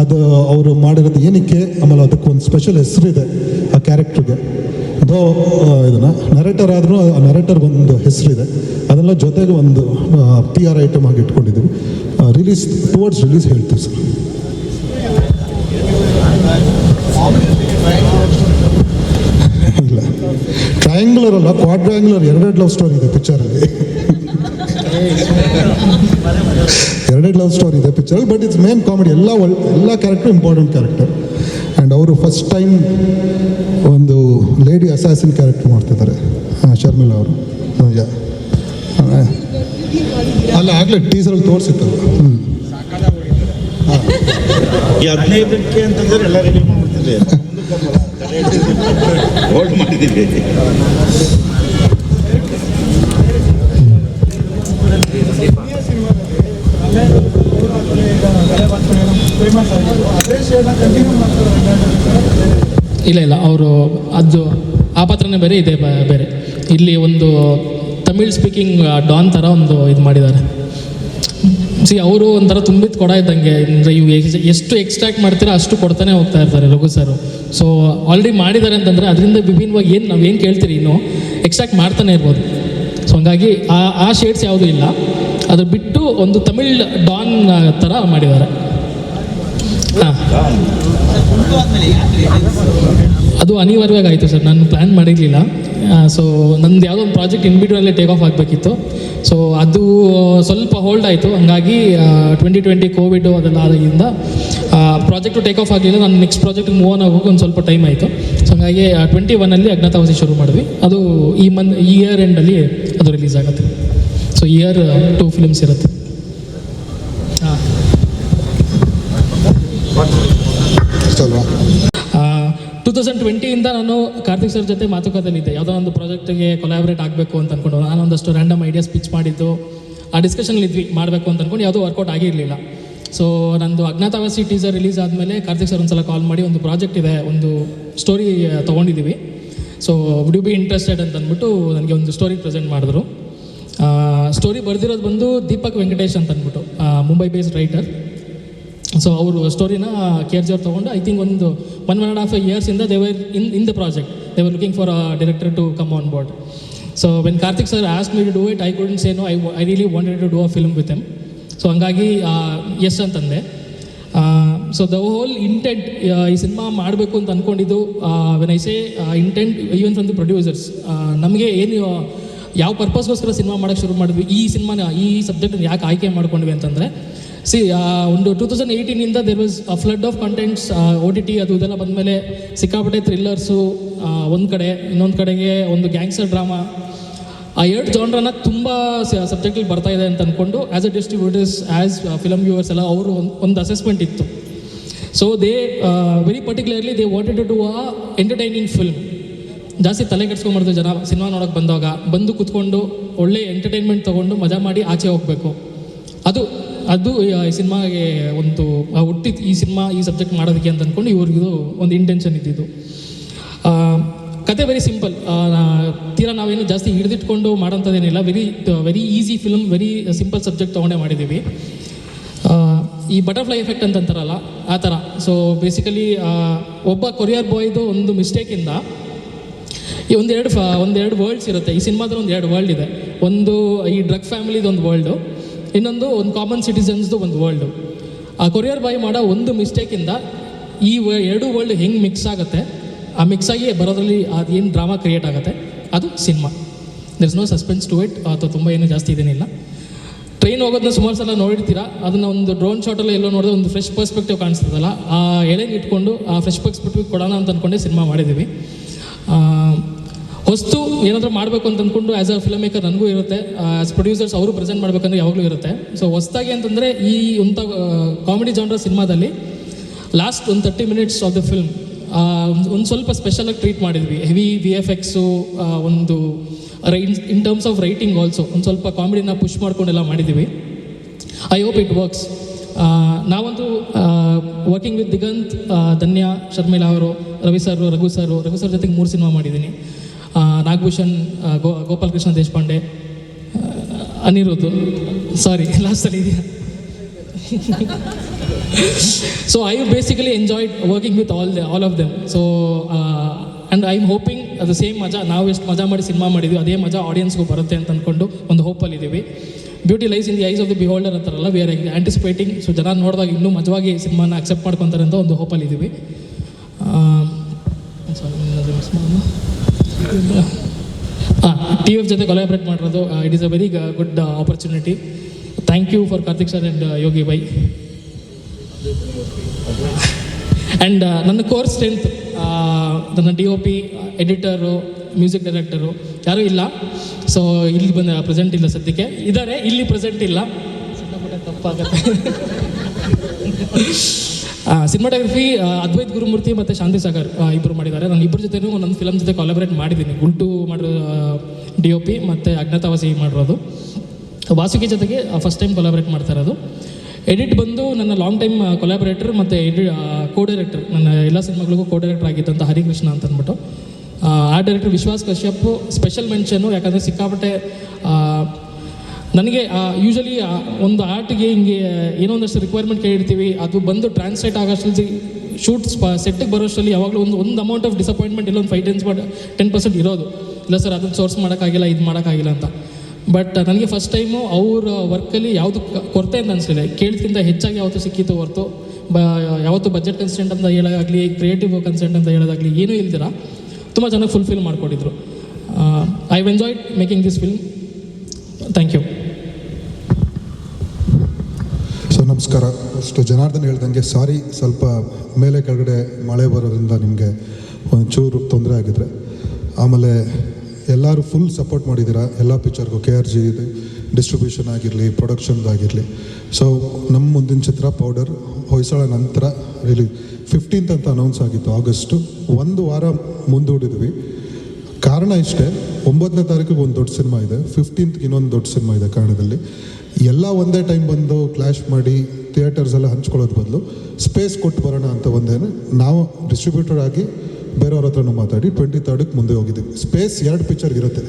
ಅದು ಅವರು ಮಾಡಿರೋದು ಏನಕ್ಕೆ, ಆಮೇಲೆ ಅದಕ್ಕೆ ಒಂದು ಸ್ಪೆಷಲ್ ಹೆಸರಿದೆ ಆ ಕ್ಯಾರೆಕ್ಟ್ರಿಗೆ ಅದೋ ಇದನ್ನು ನರೇಟರ್ ಆದರೂ ನರೇಟರ್ ಒಂದು ಹೆಸರಿದೆ. ಅದೆಲ್ಲ ಜೊತೆಗೆ ಒಂದು ಪಿ ಆರ್ ಐಟಮ್ ಆಗಿ ಇಟ್ಕೊಂಡಿದ್ದೀವಿ. ರಿಲೀಸ್ ಟುವರ್ಡ್ಸ್ ರಿಲೀಸ್ ಹೇಳ್ತೀವಿ ಸರ್. ಇಲ್ಲ ಟ್ರಯಾಂಗ್ಯುಲರ್ ಅಲ್ಲ ಕ್ವಾಡ್ರ್ಯಾಂಗ್ಯುಲರ್ ಎರಡೆರಡು ಲವ್ ಸ್ಟೋರಿ ಇದೆ ಪಿಕ್ಚರಲ್ಲಿ ಎರಡೆರಡು ಲವ್ ಸ್ಟೋರಿ ಇದೆ picture but it's main comedy ಎಲ್ಲ ಒಳ್ಳೆ ಎಲ್ಲ ಕ್ಯಾರೆಕ್ಟರ್ ಇಂಪಾರ್ಟೆಂಟ್ ಕ್ಯಾರೆಕ್ಟರ್ ಆ್ಯಂಡ್ ಅವರು ಫಸ್ಟ್ ಟೈಮ್ ಒಂದು ಲೇಡಿ ಅಸಾಸಿನ್ ಕ್ಯಾರೆಕ್ಟರ್ ಮಾಡ್ತಿದ್ದಾರೆ ಹಾಂ ಶರ್ಮಿಳಾ ಅವರು ಅಲ್ಲ ಆಗಲೇ ಟೀಸರಲ್ಲಿ ತೋರಿಸಿತ್ತು ಹ್ಞೂ ಹದಿನೈದಕ್ಕೆ ಅಂತಂದ್ರೆ ಎಲ್ಲ ರೆಡಿ ಮಾಡ್ಬಿಡ್ತಿದ್ದೆ ಇಲ್ಲ ಇಲ್ಲ, ಅವರು ಅದು ಆ ಪಾತ್ರನೇ ಬೇರೆ, ಇದೆ ಬೇರೆ. ಇಲ್ಲಿ ಒಂದು ತಮಿಳ್ ಸ್ಪೀಕಿಂಗ್ ಡಾನ್ ಥರ ಒಂದು ಇದು ಮಾಡಿದ್ದಾರೆ. ಸಿ ಅವರು ಒಂಥರ ತುಂಬಿದ ಕೊಡ ಇದ್ದಂಗೆ. ಅಂದರೆ ಇವು ಎಷ್ಟು ಎಕ್ಸ್ಟ್ರಾಕ್ಟ್ ಮಾಡ್ತೀರಾ ಅಷ್ಟು ಕೊಡ್ತಾನೆ ಹೋಗ್ತಾ ಇರ್ತಾರೆ ರಘು ಸರ್. ಸೊ ಆಲ್ರೆಡಿ ಮಾಡಿದ್ದಾರೆ ಅಂತಂದರೆ ಅದರಿಂದ ವಿಭಿನ್ನವಾಗಿ ಏನು ನಾವು ಏನು ಕೇಳ್ತೀರಿ ಇನ್ನು? ಎಕ್ಸ್ಟ್ರಾಕ್ಟ್ ಮಾಡ್ತಾನೆ ಇರ್ಬೋದು. ಸೊ ಹಂಗಾಗಿ ಆ ಆ ಶೇಡ್ಸ್ ಯಾವುದೂ ಇಲ್ಲ. ಅದು ಬಿಟ್ಟು ಒಂದು ತಮಿಳ್ ಡಾನ್ ಥರ ಮಾಡಿದ್ದಾರೆ. ಹಾಂ. ಅದು ಅನಿವಾರ್ಯವಾಗಿ ಆಯಿತು ಸರ್. ನಾನು ಪ್ಲ್ಯಾನ್ ಮಾಡಿರಲಿಲ್ಲ. ಸೊ ನಂದು ಯಾವುದೋ ಒಂದು ಪ್ರಾಜೆಕ್ಟ್ ಇನ್ಬಿಟ್ವಲ್ಲೇ ಟೇಕ್ ಆಫ್ ಆಗಬೇಕಿತ್ತು. ಸೊ ಅದು ಸ್ವಲ್ಪ ಹೋಲ್ಡ್ ಆಯಿತು. ಹಂಗಾಗಿ ಟ್ವೆಂಟಿ ಟ್ವೆಂಟಿ ಕೋವಿಡು ಅದೆಲ್ಲ ಆದಾಗಿಂದ ಪ್ರಾಜೆಕ್ಟು ಟೇಕ್ ಆಫ್ ಆಗಲಿಲ್ಲ. ನಾನು ನೆಕ್ಸ್ಟ್ ಪ್ರಾಜೆಕ್ಟ್ ಮೂವ್ ಆನ್ ಆಗೋಕೆ ಒಂದು ಸ್ವಲ್ಪ ಟೈಮ್ ಆಯಿತು. ಸೊ ಹಾಗಾಗಿ ಟ್ವೆಂಟಿ ಒನ್ನಲ್ಲಿ ಅಜ್ಞಾತವಾಸಿ ಶುರು ಮಾಡಿದ್ವಿ. ಅದು ಈ ಮಂತ್ ಈ ಇಯರ್ ಎಂಡಲ್ಲಿ ಅದು ರಿಲೀಸ್ ಆಗುತ್ತೆ. ಸೊ ಇಯರ್ ಟೂ ಫಿಲ್ಮ್ಸ್ ಇರುತ್ತೆ. ಹಾಂ ಟೂ ತೌಸಂಡ್ ಟ್ವೆಂಟಿಯಿಂದ ನಾನು ಕಾರ್ತಿಕ್ ಸರ್ ಜೊತೆ ಮಾತುಕತೆಯಲ್ಲಿದ್ದೆ ಯಾವುದೋ ಒಂದು ಪ್ರಾಜೆಕ್ಟ್ಗೆ ಕೊಲಾಬ್ರೇಟ್ ಆಗಬೇಕು ಅಂತ ಅಂದ್ಕೊಂಡು ನಾನು ಒಂದಷ್ಟು ರ್ಯಾಂಡಮ್ ಐಡಿಯಾಸ್ ಪಿಚ್ ಮಾಡಿದ್ದು. ಆ ಡಿಸ್ಕಷನಲ್ಲಿ ಇದ್ವಿ, ಮಾಡಬೇಕು ಅಂತ ಅಂದ್ಕೊಂಡು ಯಾವುದೂ ವರ್ಕೌಟ್ ಆಗಿರಲಿಲ್ಲ ಸೊ ನಂದು ಅಜ್ಞಾತವಾಸಿ ಟೀಸರ್ ರಿಲೀಸ್ ಆದಮೇಲೆ ಕಾರ್ತಿಕ್ ಸರ್ ಒಂದ್ಸಲ ಕಾಲ್ ಮಾಡಿ ಒಂದು ಪ್ರಾಜೆಕ್ಟ್ ಇದೆ, ಒಂದು ಸ್ಟೋರಿ ತೊಗೊಂಡಿದ್ದೀವಿ so would you be interested ಅಂತ ಅಂದ್ಬಿಟ್ಟು ನನಗೆ ಒಂದು ಸ್ಟೋರಿ ಪ್ರೆಸೆಂಟ್ ಮಾಡಿದ್ರು. ಸ್ಟೋರಿ ಬರೆದಿರೋದು ಬಂದು ದೀಪಕ್ ವೆಂಕಟೇಶ್ ಅಂತ ಅಂದ್ಬಿಟ್ಟು ಮುಂಬೈ ಬೇಸ್ಡ್ ರೈಟರ್ ಸೊ ಅವರು ಸ್ಟೋರಿನ ಕೆ ಆರ್ ಜಿ ಅವ್ರು ತೊಗೊಂಡು ಐ ಥಿಂಕ್ ಒಂದು one one and half ಇಯರ್ಸಿಂದ they were in in the project they were looking for a director to come on board so when Karthik sir asked me to do it I could say no I I really wanted to do a film with them so ಹಂಗಾಗಿ yes ಅಂತಂದೆ. So the whole intent ಈ cinema ಮಾಡಬೇಕು ಅಂತ ಅಂದ್ಕೊಂಡಿದ್ದು when I say intent even from the producers ನಮಗೆ ಏನು, ಯಾವ ಪರ್ಪಸ್ಗೋಸ್ಕರ cinema ಮಾಡೋಕ್ಕೆ ಶುರು ಮಾಡಿದ್ವಿ, ಈ ಸಿನಿಮಾನ ಈ ಸಬ್ಜೆಕ್ಟನ್ನು ಯಾಕೆ ಆಯ್ಕೆ ಮಾಡ್ಕೊಂಡ್ವಿ ಅಂತಂದರೆ ಸಿ ಒಂದು two thousand ಏಯ್ಟೀನಿಂದ there was a flood of contents O T T ಅದು ಇದೆಲ್ಲ ಬಂದಮೇಲೆ ಸಿಕ್ಕಾಪಟ್ಟೆ ಥ್ರಿಲ್ಲರ್ಸು ಒಂದು ಕಡೆ, ಇನ್ನೊಂದು ಕಡೆಗೆ ಒಂದು ಗ್ಯಾಂಗ್ಸರ್ ಡ್ರಾಮಾ ಆ ಎರಡು ಜಾನ್ರನ್ನ ತುಂಬ ಸಬ್ಜೆಕ್ಟಲ್ಲಿ ಬರ್ತಾ ಇದೆ ಅಂತ ಅಂದ್ಕೊಂಡು as a distributors as film viewers ಎಲ್ಲ ಅವರು ಒಂದು ಒಂದು ಅಸೆಸ್ಮೆಂಟ್ ಇತ್ತು. So they very particularly they wanted to do a entertaining film ಜಾಸ್ತಿ ತಲೆ ಕೆಡ್ಸ್ಕೊಂಬಾರ್ದು ಜನ ಸಿನಿಮಾ ನೋಡೋಕೆ ಬಂದಾಗ ಬಂದು ಕೂತ್ಕೊಂಡು ಒಳ್ಳೆ ಎಂಟರ್ಟೈನ್ಮೆಂಟ್ ತೊಗೊಂಡು ಮಜಾ ಮಾಡಿ ಆಚೆ ಹೋಗಬೇಕು. ಅದು ಅದು ಈ ಸಿನಿಮಾಗೆ ಒಂದು ಹುಟ್ಟಿ ಈ ಸಿನಿಮಾ, ಈ ಸಬ್ಜೆಕ್ಟ್ ಮಾಡೋದಕ್ಕೆ ಅಂತ ಅಂದ್ಕೊಂಡು ಇವ್ರಿಗಿದು ಒಂದು ಇಂಟೆನ್ಷನ್ ಇದ್ದಿದ್ದು. ಕತೆ ವೆರಿ ಸಿಂಪಲ್ ತೀರಾ ನಾವೇನು ಜಾಸ್ತಿ ಹಿಡಿದಿಟ್ಕೊಂಡು ಮಾಡೋಂಥದ್ದೇನಿಲ್ಲ. Very very easy film very simple subject ತೊಗೊಂಡೇ ಮಾಡಿದ್ದೀವಿ. ಈ ಬಟರ್ಫ್ಲೈ ಎಫೆಕ್ಟ್ ಅಂತ ಅಂತಾರಲ್ಲ, ಆ ಥರ ಸೊ ಬೇಸಿಕಲಿ ಒಬ್ಬ ಕೊರಿಯರ್ ಬಾಯ್ದು ಒಂದು ಮಿಸ್ಟೇಕಿಂದ ಈ ಒಂದೆರಡು ಫ ಒಂದೆರಡು ವರ್ಲ್ಡ್ಸ್ ಇರುತ್ತೆ. ಈ ಸಿನಿಮಾದಲ್ಲಿ ಒಂದು ಎರಡು ವರ್ಲ್ಡ್ ಇದೆ. ಒಂದು ಈ ಡ್ರಗ್ ಫ್ಯಾಮಿಲಿದು ಒಂದು ವರ್ಲ್ಡು ಇನ್ನೊಂದು ಒಂದು ಕಾಮನ್ ಸಿಟಿಸನ್ಸ್ದು ಒಂದು ವರ್ಲ್ಡು ಆ ಕೊರಿಯರ್ ಬಾಯ್ ಮಾಡೋ ಒಂದು ಮಿಸ್ಟೇಕಿಂದ ಈ ಎರಡು ವರ್ಲ್ಡ್ ಹೆಂಗೆ ಮಿಕ್ಸ್ ಆಗುತ್ತೆ, ಆ ಮಿಕ್ಸ್ ಆಗಿ ಬರೋದ್ರಲ್ಲಿ ಅದು ಏನು ಡ್ರಾಮಾ ಕ್ರಿಯೇಟ್ ಆಗುತ್ತೆ, ಅದು cinema there is no suspense to it ಅಥವಾ ತುಂಬ ಏನು ಜಾಸ್ತಿ ಇದೇನಿಲ್ಲ. ಟ್ರೈನ್ ಹೋಗೋದನ್ನ ಸುಮಾರು ಸಲ ನೋಡಿರ್ತೀರಾ, ಅದನ್ನ ಒಂದು ಡ್ರೋನ್ ಶಾಟಲ್ಲಿ ಎಲ್ಲೋ ನೋಡಿದ್ರೆ ಒಂದು ಫ್ರೆಶ್ ಪರ್ಸ್ಪೆಕ್ಟಿವ್ ಕಾಣಿಸ್ತದಲ್ಲ, ಆ ಎಳೆಗೆ ಇಟ್ಕೊಂಡು ಆ ಫ್ರೆಶ್ ಪರ್ಸ್ಪೆಕ್ಟಿವ್ ಕೊಡೋಣ ಅಂತ ಅಂದ್ಕೊಂಡೆ ಸಿನಿಮಾ ಮಾಡಿದ್ದೀವಿ. ಹೊಸ್ತು ಏನಾದರೂ ಮಾಡಬೇಕು ಅಂತ ಅಂದ್ಕೊಂಡು ಆ್ಯಸ್ ಅ ಫಿಲಮ್ ಮೇಕರ್ ನನಗೂ ಇರುತ್ತೆ. ಆ್ಯಸ್ ಪ್ರೊಡ್ಯೂಸರ್ಸ್ ಅವರು ಪ್ರೆಸೆಂಟ್ ಮಾಡಬೇಕಂದ್ರೆ ಯಾವಾಗಲೂ ಇರುತ್ತೆ. ಸೊ ಹೊಸ್ದಾಗಿ ಅಂತಂದರೆ ಈ ಒಂಥ ಕಾಮಿಡಿ ಜಾನ್ರ ಸಿನಿಮಾದಲ್ಲಿ ಲಾಸ್ಟ್ ಒಂದು thirty minutes of the film ಒಂದು ಸ್ವಲ್ಪ ಸ್ಪೆಷಲಾಗಿ ಟ್ರೀಟ್ ಮಾಡಿದ್ವಿ. ಹೆವಿ ವಿ ಎಫ್ ಎಕ್ಸು ಒಂದು in terms of writing also ಒಂದು ಸ್ವಲ್ಪ ಕಾಮಿಡಿನ ಪುಷ್ ಮಾಡ್ಕೊಂಡೆಲ್ಲ ಮಾಡಿದ್ದೀವಿ ಐ ಹೋಪ್ ಇಟ್ ವರ್ಕ್ಸ್ ನಾವಂತೂ ವರ್ಕಿಂಗ್ ವಿತ್ ದಿಗಂತ್ ಧನ್ಯಾ, ಶರ್ಮಿಳಾ ಅವರು, Ravi sir Raghu sir Raghu sir ಜೊತೆಗೆ ಮೂರು ಸಿನಿಮಾ ಮಾಡಿದ್ದೀನಿ. ನಾಗಭೂಷಣ್ ಗೋ ಗೋಪಾಲ್ ಕೃಷ್ಣ ದೇಶಪಾಂಡೆ ಅನಿರುದ್ಧ. ಸಾರಿ ಲಾಸ್ಟಲ್ಲಿ ಇದೆಯಾ? So I basically enjoyed working with all the all of them so and I am hoping ಅದು ಸೇಮ್ ಮಜಾ, ನಾವು ಎಷ್ಟು ಮಜಾ ಮಾಡಿ ಸಿನಿಮಾ ಮಾಡಿದ್ವಿ, ಅದೇ ಮಜಾ ಆಡಿಯನ್ಸ್ಗೂ ಬರುತ್ತೆ ಅಂತ ಅಂದ್ಕೊಂಡು ಒಂದು ಹೋಪಲ್ಲಿ ಇದ್ದೀವಿ beauty lies in the eyes of the beholder ಅಂತಾರಲ್ಲ ವಿ ಆರ್ ಆ್ಯಂಟಿಸಿಪೇಟಿಂಗ್ ಸೊ ಜನ ನೋಡಿದಾಗ ಇನ್ನೂ ಮಜವಾಗಿ ಸಿನಿಮಾನ ಅಕ್ಸೆಪ್ಟ್ ಮಾಡ್ಕೊತಾರೆ ಅಂತ ಒಂದು ಹೋಪಲ್ಲಿ ಇದ್ದೀವಿ ಹಾಂ ಟಿ ಎಫ್ ಜೊತೆ ಕೊಲಾಬ್ರೇಟ್ ಮಾಡಿರೋದು it is a very good opportunity thank you for Karthik sir and Yogi bhai and ನನ್ನ ಕೋರ್ ಸ್ಟ್ರೆಂತ್ ನನ್ನ D O P editor music director ಯಾರೂ ಇಲ್ಲ. ಸೊ ಇಲ್ಲಿ ಬಂದ ಪ್ರೆಸೆಂಟ್ ಇಲ್ಲ ಸದ್ಯಕ್ಕೆ. ಇದ್ದಾರೆ ಇಲ್ಲಿ ಪ್ರೆಸೆಂಟ್ ಇಲ್ಲ. ಸಿಕ್ಕಾಪಟ್ಟೆ ತಪ್ಪಾಗತ್ತೆ. ಸಿನಿಮಾಟೋಗ್ರಫಿ ಅದ್ವೈತ್ ಗುರುಮೂರ್ತಿ ಮತ್ತು ಶಾಂತಿ ಸಾಗರ್ ಇಬ್ಬರು ಮಾಡಿದ್ದಾರೆ. ನಾನು ಇಬ್ಬರ ಜೊತೆ ನನ್ನ ಫಿಲಮ್ ಜೊತೆ ಕೊಲಾಬ್ರೇಟ್ ಮಾಡಿದ್ದೀನಿ ಗುಂಟು ಮಾಡಿರೋ ಡಿ ಒ ಪಿ ಮತ್ತು ಅಜ್ಞಾತವಾಸಿ ಮಾಡಿರೋದು. ವಾಸುಕಿ ಜೊತೆಗೆ ಫಸ್ಟ್ ಟೈಮ್ ಕೊಲಾಬ್ರೇಟ್ ಮಾಡ್ತಾ ಇರೋದು. ಎಡಿಟ್ ಬಂದು ನನ್ನ ಲಾಂಗ್ ಟೈಮ್ ಕೊಲಾಬ್ರೇಟರ್ ಮತ್ತು ಎಡಿ ಕೋ ಡೈರೆಕ್ಟರ್ ನನ್ನ ಎಲ್ಲ ಸಿನಿಮಾಗಳಿಗೂ ಕೋ ಡೈರೆಕ್ಟರ್ ಆಗಿದ್ದಂಥ ಹರಿಕೃಷ್ಣ ಅಂತ ಅಂದ್ಬಿಟ್ಟು ಆ ಡೈರೆಕ್ಟರ್ ವಿಶ್ವಾಸ್ ಕಶ್ಯಪ್ ಸ್ಪೆಷಲ್ ಮೆನ್ಷನ್ನು ಯಾಕಂದರೆ ಸಿಕ್ಕಾಪಟ್ಟೆ ನನಗೆ ಯೂಶಲಿ ಒಂದು ಆರ್ಟ್ಗೆ ಹಿಂಗೆ ಏನೋ ಒಂದಷ್ಟು ರಿಕ್ವೈರ್ಮೆಂಟ್ ಕೇಳಿರ್ತೀವಿ, ಅದು ಬಂದು ಟ್ರಾನ್ಸ್ಲೇಟ್ ಆಗೋಷ್ಟರಲ್ಲಿ ಶೂಟ್ ಸೆಟ್ಟಿಗೆ ಬರೋಷ್ಟರಲ್ಲಿ ಯಾವಾಗಲೂ ಒಂದು ಒಂದು ಅಮೌಂಟ್ ಆಫ್ ಡಿಸಪಾಯಿಂಟ್ಮೆಂಟ್ ಇಲ್ಲ, ಒಂದು ಫೈವ್ ಟೆನ್ಸ್ ಟೆನ್ ಪರ್ಸೆಂಟ್ ಇರೋದು. ಇಲ್ಲ ಸರ್ ಅದನ್ನು ಸೋರ್ಸ್ ಮಾಡೋಕ್ಕಾಗಿಲ್ಲ, ಇದು ಮಾಡೋಕ್ಕಾಗಿಲ್ಲ ಅಂತ. ಬಟ್ ನನಗೆ ಫಸ್ಟ್ ಟೈಮು ಅವ್ರ ವರ್ಕಲ್ಲಿ ಯಾವುದು ಕೊರತೆ ಅಂತ ಅನಿಸಿದೆ ಕೇಳಿದ್ಕಿಂತ ಹೆಚ್ಚಾಗಿ ಯಾವತ್ತು ಸಿಕ್ಕಿತ್ತು ಹೊರತು. ಬ, ಯಾವತ್ತು ಬಜೆಟ್ ಕನ್ಸೆಂಟ್ ಅಂತ ಹೇಳೋದಾಗಲಿ ಕ್ರಿಯೇಟಿವ್ ಕನ್ಸೆಂಟ್ ಅಂತ ಹೇಳೋದಾಗಲಿ ಏನೂ ಇಲ್ದಿರ, ತುಂಬ ಚೆನ್ನಾಗಿ fulfil ಮಾಡಿಕೊಟ್ಟಿದ್ರು I enjoyed making this film thank you sir, ನಮಸ್ಕಾರ. ಅಷ್ಟು ಜನಾರ್ದನ್ ಹೇಳ್ದಂಗೆ ಸಾರಿ, ಸ್ವಲ್ಪ ಮೇಲೆ ಕೆಳಗಡೆ ಮಳೆ ಬರೋದ್ರಿಂದ ನಿಮಗೆ ಒಂಚೂರು ತೊಂದರೆ ಆಗಿದ್ರೆ. ಆಮೇಲೆ ಎಲ್ಲರೂ ಫುಲ್ ಸಪೋರ್ಟ್ ಮಾಡಿದ್ದೀರಾ? ಎಲ್ಲ ಪಿಕ್ಚರ್ಗೂ ಕೆ ಆರ್ ಜಿ ಡಿಸ್ಟ್ರಿಬ್ಯೂಷನ್ ಆಗಿರಲಿ ಪ್ರೊಡಕ್ಷನ್ದಾಗಿರಲಿ ಸೊ ನಮ್ಮ ಮುಂದಿನ ಚಿತ್ರ ಪೌಡರ್ ಹೊಯ್ಸಳ ನಂತರ ರಿಲಿ ಫಿಫ್ಟೀನ್ತ್ ಅಂತ ಅನೌನ್ಸ್ ಆಗಿತ್ತು ಆಗಸ್ಟು ಒಂದು ವಾರ ಮುಂದೂಡಿದ್ವಿ. ಕಾರಣ ಇಷ್ಟೇ, ಒಂಬತ್ತನೇ ತಾರೀಕಿಗೆ ಒಂದು ದೊಡ್ಡ ಸಿನಿಮಾ ಇದೆ ಫಿಫ್ಟೀನ್ತ್ ಇನ್ನೊಂದು ದೊಡ್ಡ ಸಿನಿಮಾ ಇದೆ ಕಾರಣದಲ್ಲಿ. ಎಲ್ಲ ಒಂದೇ ಟೈಮ್ ಬಂದು ಕ್ಲಾಶ್ ಮಾಡಿ ಥಿಯೇಟರ್ಸ್ ಎಲ್ಲ ಹಂಚ್ಕೊಳ್ಳೋದು ಬದಲು ಸ್ಪೇಸ್ ಕೊಟ್ಟು ಬರೋಣ ಅಂತ ಒಂದೇನು, ನಾವು ಡಿಸ್ಟ್ರಿಬ್ಯೂಟರ್ ಆಗಿ ಬೇರೆಯವ್ರ ಹತ್ರನೂ ಮಾತಾಡಿ ಟ್ವೆಂಟಿ ತರ್ಡಕ್ಕೆ ಮುಂದೆ ಹೋಗಿದ್ದೀವಿ. ಸ್ಪೇಸ್ ಎರಡು ಪಿಕ್ಚರ್ ಇರುತ್ತೆ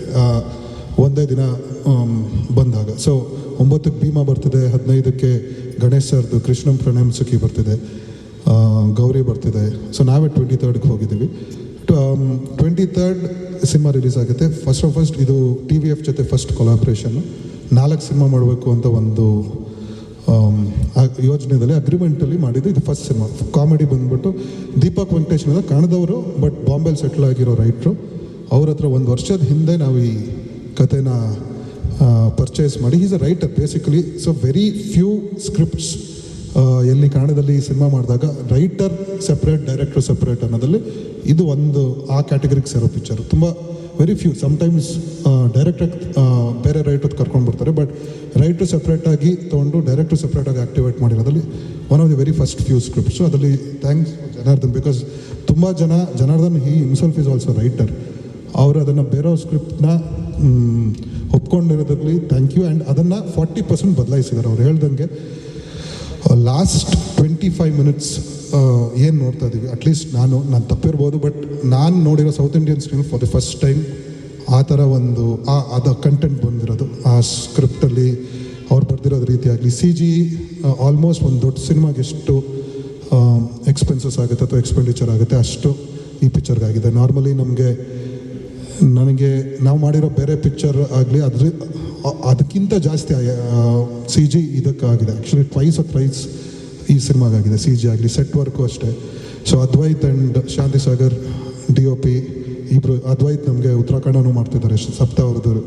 ಒಂದೇ ದಿನ ಬಂದಾಗ. ಸೊ ಒಂಬತ್ತಕ್ಕೆ ಭೀಮಾ ಬರ್ತಿದೆ, ಹದಿನೈದಕ್ಕೆ ಗಣೇಶ್ ಸರ್ದು ಕೃಷ್ಣಂ ಪ್ರಣಯಂ ಸುಖಿ ಬರ್ತಿದೆ ಗೌರಿ ಬರ್ತಿದೆ. ಸೊ ನಾವೇ ಟ್ವೆಂಟಿ ತರ್ಡ್ಗೆ ಹೋಗಿದ್ದೀವಿ. ಟ್ವೆಂಟಿ ತರ್ಡ್ ಸಿನಿಮಾ ರಿಲೀಸ್ ಆಗುತ್ತೆ. ಫಸ್ಟ್ ಆಫ್ ಫಸ್ಟ್ ಇದು ಟಿ ವಿ ಎಫ್ ಜೊತೆ ಫಸ್ಟ್ ಕೊಲಾಬ್ರೇಷನ್ನು ನಾಲ್ಕು ಸಿನಿಮಾ ಮಾಡಬೇಕು ಅಂತ ಒಂದು ಯೋಜನೆದಲ್ಲಿ ಆ ಯೋಜನೆಯಲ್ಲಿ ಅಗ್ರಿಮೆಂಟಲ್ಲಿ ಮಾಡಿದ್ದು ಇದು ಫಸ್ಟ್ ಸಿನಿಮಾ ಕಾಮಿಡಿ ಬಂದ್ಬಿಟ್ಟು ದೀಪಕ್ ವೆಂಕಟೇಶ್ ಅಂತ ಕಾಣದವರು ಬಟ್ ಬಾಂಬೆಲಿ ಸೆಟ್ಲ್ ಆಗಿರೋ ರೈಟ್ರು ಅವ್ರ ಹತ್ರ ಒಂದು ವರ್ಷದ ಹಿಂದೆ ನಾವು ಈ ಕಥೆನ ಪರ್ಚೇಸ್ ಮಾಡಿ. Is a writer basically so very few scripts ಎಲ್ಲಿ ಕನ್ನಡದಲ್ಲಿ ಸಿನಿಮಾ ಮಾಡಿದಾಗ ರೈಟರ್ ಸೆಪ್ರೇಟ್, ಡೈರೆಕ್ಟರ್ ಸೆಪ್ರೇಟ್ ಅನ್ನೋದಲ್ಲಿ ಇದು ಒಂದು ಆ ಕ್ಯಾಟಗರಿಗೆ ಸೇರೋ ಪಿಕ್ಚರ್ ತುಂಬ ವೆರಿ ಫ್ಯೂ ಸಮ್ಟೈಮ್ಸ್ ಡೈರೆಕ್ಟರ್ ಬೇರೆ ರೈಟರ್ ಕರ್ಕೊಂಡು ಬರ್ತಾರೆ ಬಟ್ ರೈಟರ್ ಸಪ್ರೇಟಾಗಿ ತೊಗೊಂಡು ಡೈರೆಕ್ಟರ್ ಸಪ್ರೇಟಾಗಿ activate ಮಾಡಿರೋದ್ರಲ್ಲಿ one of the very first few scripts ಅದರಲ್ಲಿ ಥ್ಯಾಂಕ್ಸ್ ಜನಾರ್ದನ್ ಬಿಕಾಸ್ ತುಂಬ ಜನ Janardhan he himself is also writer ಅವರು ಅದನ್ನು ಬೇರೆ ಸ್ಕ್ರಿಪ್ಟ್ನ ಒಪ್ಕೊಂಡಿರೋದ್ರಲ್ಲಿ ಥ್ಯಾಂಕ್ ಯು ಆ್ಯಂಡ್ ಅದನ್ನು ಫಾರ್ಟಿ ಪರ್ಸೆಂಟ್ ಬದಲಾಯಿಸಿದ್ದಾರೆ ಅವ್ರು ಹೇಳ್ದಂಗೆ ಲಾಸ್ಟ್ ಟ್ವೆಂಟಿ ಫೈವ್ ಮಿನಿಟ್ಸ್ ಏನು ನೋಡ್ತಾ ಇದ್ದೀವಿ ಅಟ್ಲೀಸ್ಟ್ ನಾನು ನಾನು ತಪ್ಪಿರ್ಬೋದು ಬಟ್ ನಾನು ನೋಡಿರೋ South Indian film for the first time ಆ ಥರ ಒಂದು, ಆ, ಅದ ಕಂಟೆಂಟ್ ಬಂದಿರೋದು. ಆ ಸ್ಕ್ರಿಪ್ಟಲ್ಲಿ ಅವ್ರು ಬರ್ದಿರೋದು ರೀತಿಯಾಗಲಿ. ಸಿ ಜಿ ಆಲ್ಮೋಸ್ಟ್ ಒಂದು ದೊಡ್ಡ ಸಿನಿಮಾಗೆ ಎಷ್ಟು ಎಕ್ಸ್ಪೆನ್ಸಸ್ ಆಗುತ್ತೆ ಅಥವಾ ಎಕ್ಸ್ಪೆಂಡಿಚರ್ ಆಗುತ್ತೆ ಅಷ್ಟು ಈ ಪಿಕ್ಚರ್ಗಾಗಿದೆ ನಾರ್ಮಲಿ ನಮಗೆ ನನಗೆ ನಾವು ಮಾಡಿರೋ ಬೇರೆ ಪಿಕ್ಚರ್ ಆಗಲಿ, ಅದ್ರ ಅದಕ್ಕಿಂತ ಜಾಸ್ತಿ ಸಿ ಜಿ ಇದಕ್ಕಾಗಿದೆ. ಆ್ಯಕ್ಚುಲಿ ಟ್ವೈಸ್ ಆಫ್ ಪ್ರೈಸ್ ಈ ಸಿನಿಮಾಗಾಗಿದೆ ಸಿ ಜಿ ಆಗಲಿ ಸೆಟ್ ವರ್ಕು ಅಷ್ಟೇ. So Advaith and Shanthi Sagar D O P ಇಬ್ಬರು ಅದ್ವೈತ್ ನಮಗೆ ಉತ್ತರಾಖಂಡನೂ ಮಾಡ್ತಿದ್ದಾರೆ, ಸಪ್ತ ಅವ್ರದ್ದು.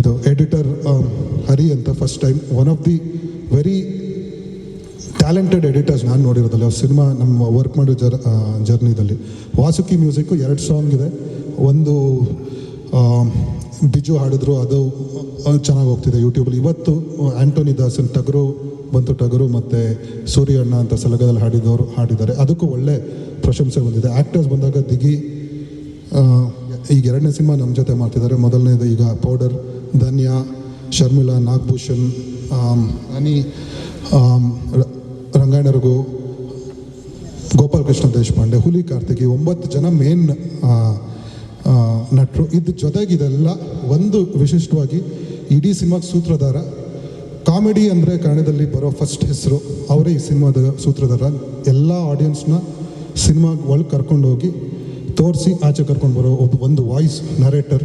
ಇದು ಎಡಿಟರ್ ಹರಿ ಅಂತ first time one of the very talented editors ನಾನು ನೋಡಿರೋದಲ್ಲ. ಸಿನಿಮಾ, ನಮ್ಮ ವರ್ಕ್ ಮಾಡೋ ಜರ್ ಜರ್ನಿದಲ್ಲಿ ವಾಸುಕಿ ಮ್ಯೂಸಿಕ್ಕು ಎರಡು ಸಾಂಗ್ ಇದೆ. ಒಂದು ಬಿಜು ಹಾಡಿದ್ರು, ಅದು ಚೆನ್ನಾಗಿ ಹೋಗ್ತಿದೆ ಯೂಟ್ಯೂಬಲ್ಲಿ ಇವತ್ತು ಆ್ಯಂಟೋನಿ ದಾಸನ್ ಟಗರು ಬಂತು. ಟಗರು ಮತ್ತು ಸೂರ್ಯಣ್ಣ ಅಂತ ಸಲಗದಲ್ಲಿ ಹಾಡಿದವರು, ಹಾಡಿದ್ದಾರೆ. ಅದಕ್ಕೂ ಒಳ್ಳೆ ಪ್ರಶಂಸೆ ಬಂದಿದೆ. ಆ್ಯಕ್ಟರ್ಸ್ ಬಂದಾಗ ದಿಗಿ ಈಗ ಎರಡನೇ ಸಿನಿಮಾ ನಮ್ಮ ಜೊತೆ ಮಾಡ್ತಿದ್ದಾರೆ. ಮೊದಲನೇದು ಈಗ ಪೌಡರ್ ಧನ್ಯ ಶರ್ಮಿಳಾ ನಾಗಭೂಷಣ್ ಅನಿ ರಂಗಾಯಣರಗು ಗೋಪಾಲಕೃಷ್ಣ ದೇಶಪಾಂಡೆ, ಹುಲಿ ಕಾರ್ತಿಕಿ, ಒಂಬತ್ತು ಜನ ಮೇನ್ ನಟರು. ಇದ್ರ ಜೊತೆಗೆ ಇದೆಲ್ಲ ಒಂದು ವಿಶಿಷ್ಟವಾಗಿ ಇಡೀ ಸಿನಿಮಾಗೆ ಸೂತ್ರಧಾರ, ಕಾಮಿಡಿ ಅಂದರೆ ಕನ್ನಡದಲ್ಲಿ ಬರೋ ಫಸ್ಟ್ ಹೆಸರು ಅವರೇ ಈ ಸಿನಿಮಾದ ಸೂತ್ರಧಾರ. ಎಲ್ಲ ಆಡಿಯನ್ಸ್ನ ಸಿನಿಮಾ ಒಳಗೆ ಕರ್ಕೊಂಡೋಗಿ ತೋರಿಸಿ ಆಚೆ ಕರ್ಕೊಂಡು ಬರೋ ಒಬ್ಬ ಒಂದು ವಾಯ್ಸ್ ನರೇಟರ್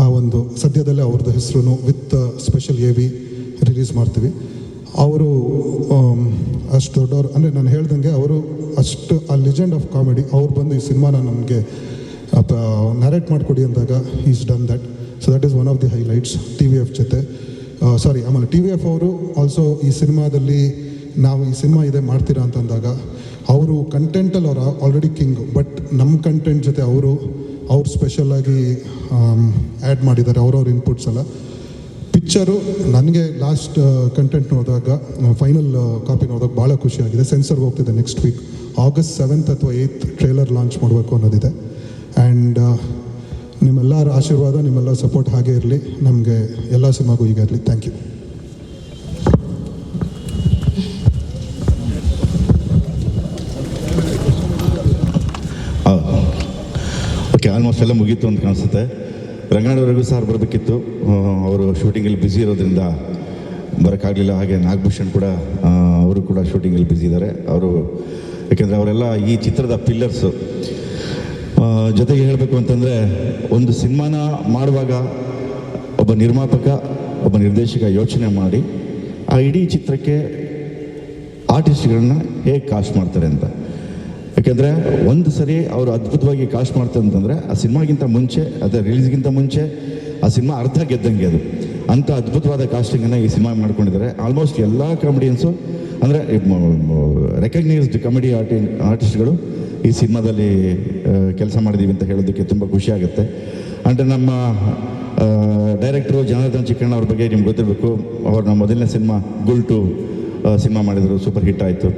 ಆ ಒಂದು ಸದ್ಯದಲ್ಲೇ ಅವ್ರದ್ದು ಹೆಸರು with special A V release ಮಾಡ್ತೀವಿ. ಅವರು ಅಷ್ಟು ದೊಡ್ಡವರು, ಅಂದರೆ ನಾನು ಹೇಳ್ದಂಗೆ ಅವರು ಅಷ್ಟು ಆ ಲೆಜೆಂಡ್ ಆಫ್ ಕಾಮಿಡಿ ಅವ್ರು ಬಂದು ಈ ಸಿನಿಮಾನ ನಮಗೆ ನರೇಟ್ ಮಾಡಿಕೊಡಿ ಅಂದಾಗ is done that so that is one of the highlights T V F ಜೊತೆ. ಸಾರಿ ಆಮೇಲೆ ಟಿ ವಿ ಎಫ್ ಅವರು ಆಲ್ಸೋ ಈ ಸಿನಿಮಾದಲ್ಲಿ ನಾವು ಈ ಸಿನಿಮಾ ಇದೆ ಮಾಡ್ತೀರಾ ಅಂತಂದಾಗ ಅವರು ಕಂಟೆಂಟಲ್ಲಿ ಅವರ ಆಲ್ರೆಡಿ ಕಿಂಗ್ ಬಟ್ ನಮ್ಮ ಕಂಟೆಂಟ್ ಜೊತೆ ಅವರು, ಅವ್ರು ಸ್ಪೆಷಲಾಗಿ ಆ್ಯಡ್ ಮಾಡಿದ್ದಾರೆ ಅವ್ರವ್ರ ಇನ್ಪುಟ್ಸ್ ಎಲ್ಲ. ಪಿಕ್ಚರು ನನಗೆ ಲಾಸ್ಟ್ ಕಂಟೆಂಟ್ ನೋಡಿದಾಗ ಫೈನಲ್ ಕಾಪಿ ನೋಡಿದಾಗ ಭಾಳ ಖುಷಿಯಾಗಿದೆ ಸೆನ್ಸರ್ಗೆ ಹೋಗ್ತಿದೆ ನೆಕ್ಸ್ಟ್ ವೀಕ್ ಆಗಸ್ಟ್ ಸೆವೆಂತ್ ಅಥವಾ ಏಯ್ತ್ ಟ್ರೇಲರ್ ಲಾಂಚ್ ಮಾಡಬೇಕು ಅನ್ನೋದಿದೆ. ಆ್ಯಂಡ್ ನಿಮ್ಮೆಲ್ಲರ ಆಶೀರ್ವಾದ, ನಿಮ್ಮೆಲ್ಲರ ಸಪೋರ್ಟ್ ಹಾಗೆ ಇರಲಿ. ನಮಗೆ ಎಲ್ಲ ಸಿನಿಮಾಗೂ ಈಗ ಇರಲಿ. ಥ್ಯಾಂಕ್ ಯು ಓಕೆ ಆಲ್ಮೋಸ್ಟ್ ಎಲ್ಲ ಮುಗೀತು ಅಂತ ಕಾಣಿಸುತ್ತೆ. ರಂಗಾಣವರೆಗೂ ಸರ್ ಬರಬೇಕಿತ್ತು. ಅವರು ಶೂಟಿಂಗಲ್ಲಿ ಬ್ಯುಸಿ ಇರೋದ್ರಿಂದ ಬರೋಕ್ಕಾಗಲಿಲ್ಲ. ಹಾಗೆ ನಾಗಭೂಷಣ್ ಕೂಡ ಅವರು ಕೂಡ ಶೂಟಿಂಗಲ್ಲಿ ಬ್ಯುಸಿ ಇದ್ದಾರೆ. ಅವರು, ಯಾಕೆಂದರೆ ಅವರೆಲ್ಲ ಈ ಚಿತ್ರದ ಪಿಲ್ಲರ್ಸು ಜೊತೆಗೆ ಹೇಳಬೇಕು ಅಂತಂದರೆ ಒಂದು ಸಿನಿಮಾನ ಮಾಡುವಾಗ ಒಬ್ಬ ನಿರ್ಮಾಪಕ, ಒಬ್ಬ ನಿರ್ದೇಶಕ ಯೋಚನೆ ಮಾಡಿ, ಆ ಇಡೀ ಚಿತ್ರಕ್ಕೆ ಆರ್ಟಿಸ್ಟ್ಗಳನ್ನ ಹೇಗೆ ಕಾಸ್ಟ್ ಮಾಡ್ತಾರೆ ಅಂತ. ಯಾಕೆಂದರೆ ಒಂದು ಸರಿ ಅವರು ಅದ್ಭುತವಾಗಿ ಕಾಸ್ಟ್ ಮಾಡ್ತಾರೆ ಅಂತಂದರೆ ಆ ಸಿನಿಮಾಗಿಂತ ಮುಂಚೆ ಅದರ ರಿಲೀಸ್ಗಿಂತ ಮುಂಚೆ ಆ ಸಿನಿಮಾ ಅರ್ಧ ಗೆದ್ದಂಗೆ ಅದು. ಅಂಥ ಅದ್ಭುತವಾದ ಕಾಸ್ಟಿಂಗನ್ನು ಈ ಸಿನಿಮಾ ಮಾಡ್ಕೊಂಡಿದ್ದಾರೆ. ಆಲ್ಮೋಸ್ಟ್ ಎಲ್ಲ ಕಾಮಿಡಿಯನ್ಸು ಅಂದರೆ ರೆಕಗ್ನೈಸ್ಡ್ ಕಾಮಿಡಿ ಆರ್ಟಿ ಆರ್ಟಿಸ್ಟ್ಗಳು ಈ ಸಿನಿಮಾದಲ್ಲಿ ಕೆಲಸ ಮಾಡಿದ್ದೀವಿ ಅಂತ ಹೇಳೋದಕ್ಕೆ ತುಂಬ ಖುಷಿ ಆಗುತ್ತೆ. ಆ್ಯಂಡ್ ನಮ್ಮ ಡೈರೆಕ್ಟ್ರು ಜನಾರ್ದನ್ ಚಿಕ್ಕಣ್ಣ ಅವ್ರ ಬಗ್ಗೆ ನಿಮ್ಗೆ ಗೊತ್ತಿರಬೇಕು. ಅವ್ರ ಮೊದಲನೇ ಸಿನಿಮಾ, ಗುಲ್ಟು ಸಿನಿಮಾ ಮಾಡಿದರು ಸೂಪರ್ ಹಿಟ್ ಆಯಿತು.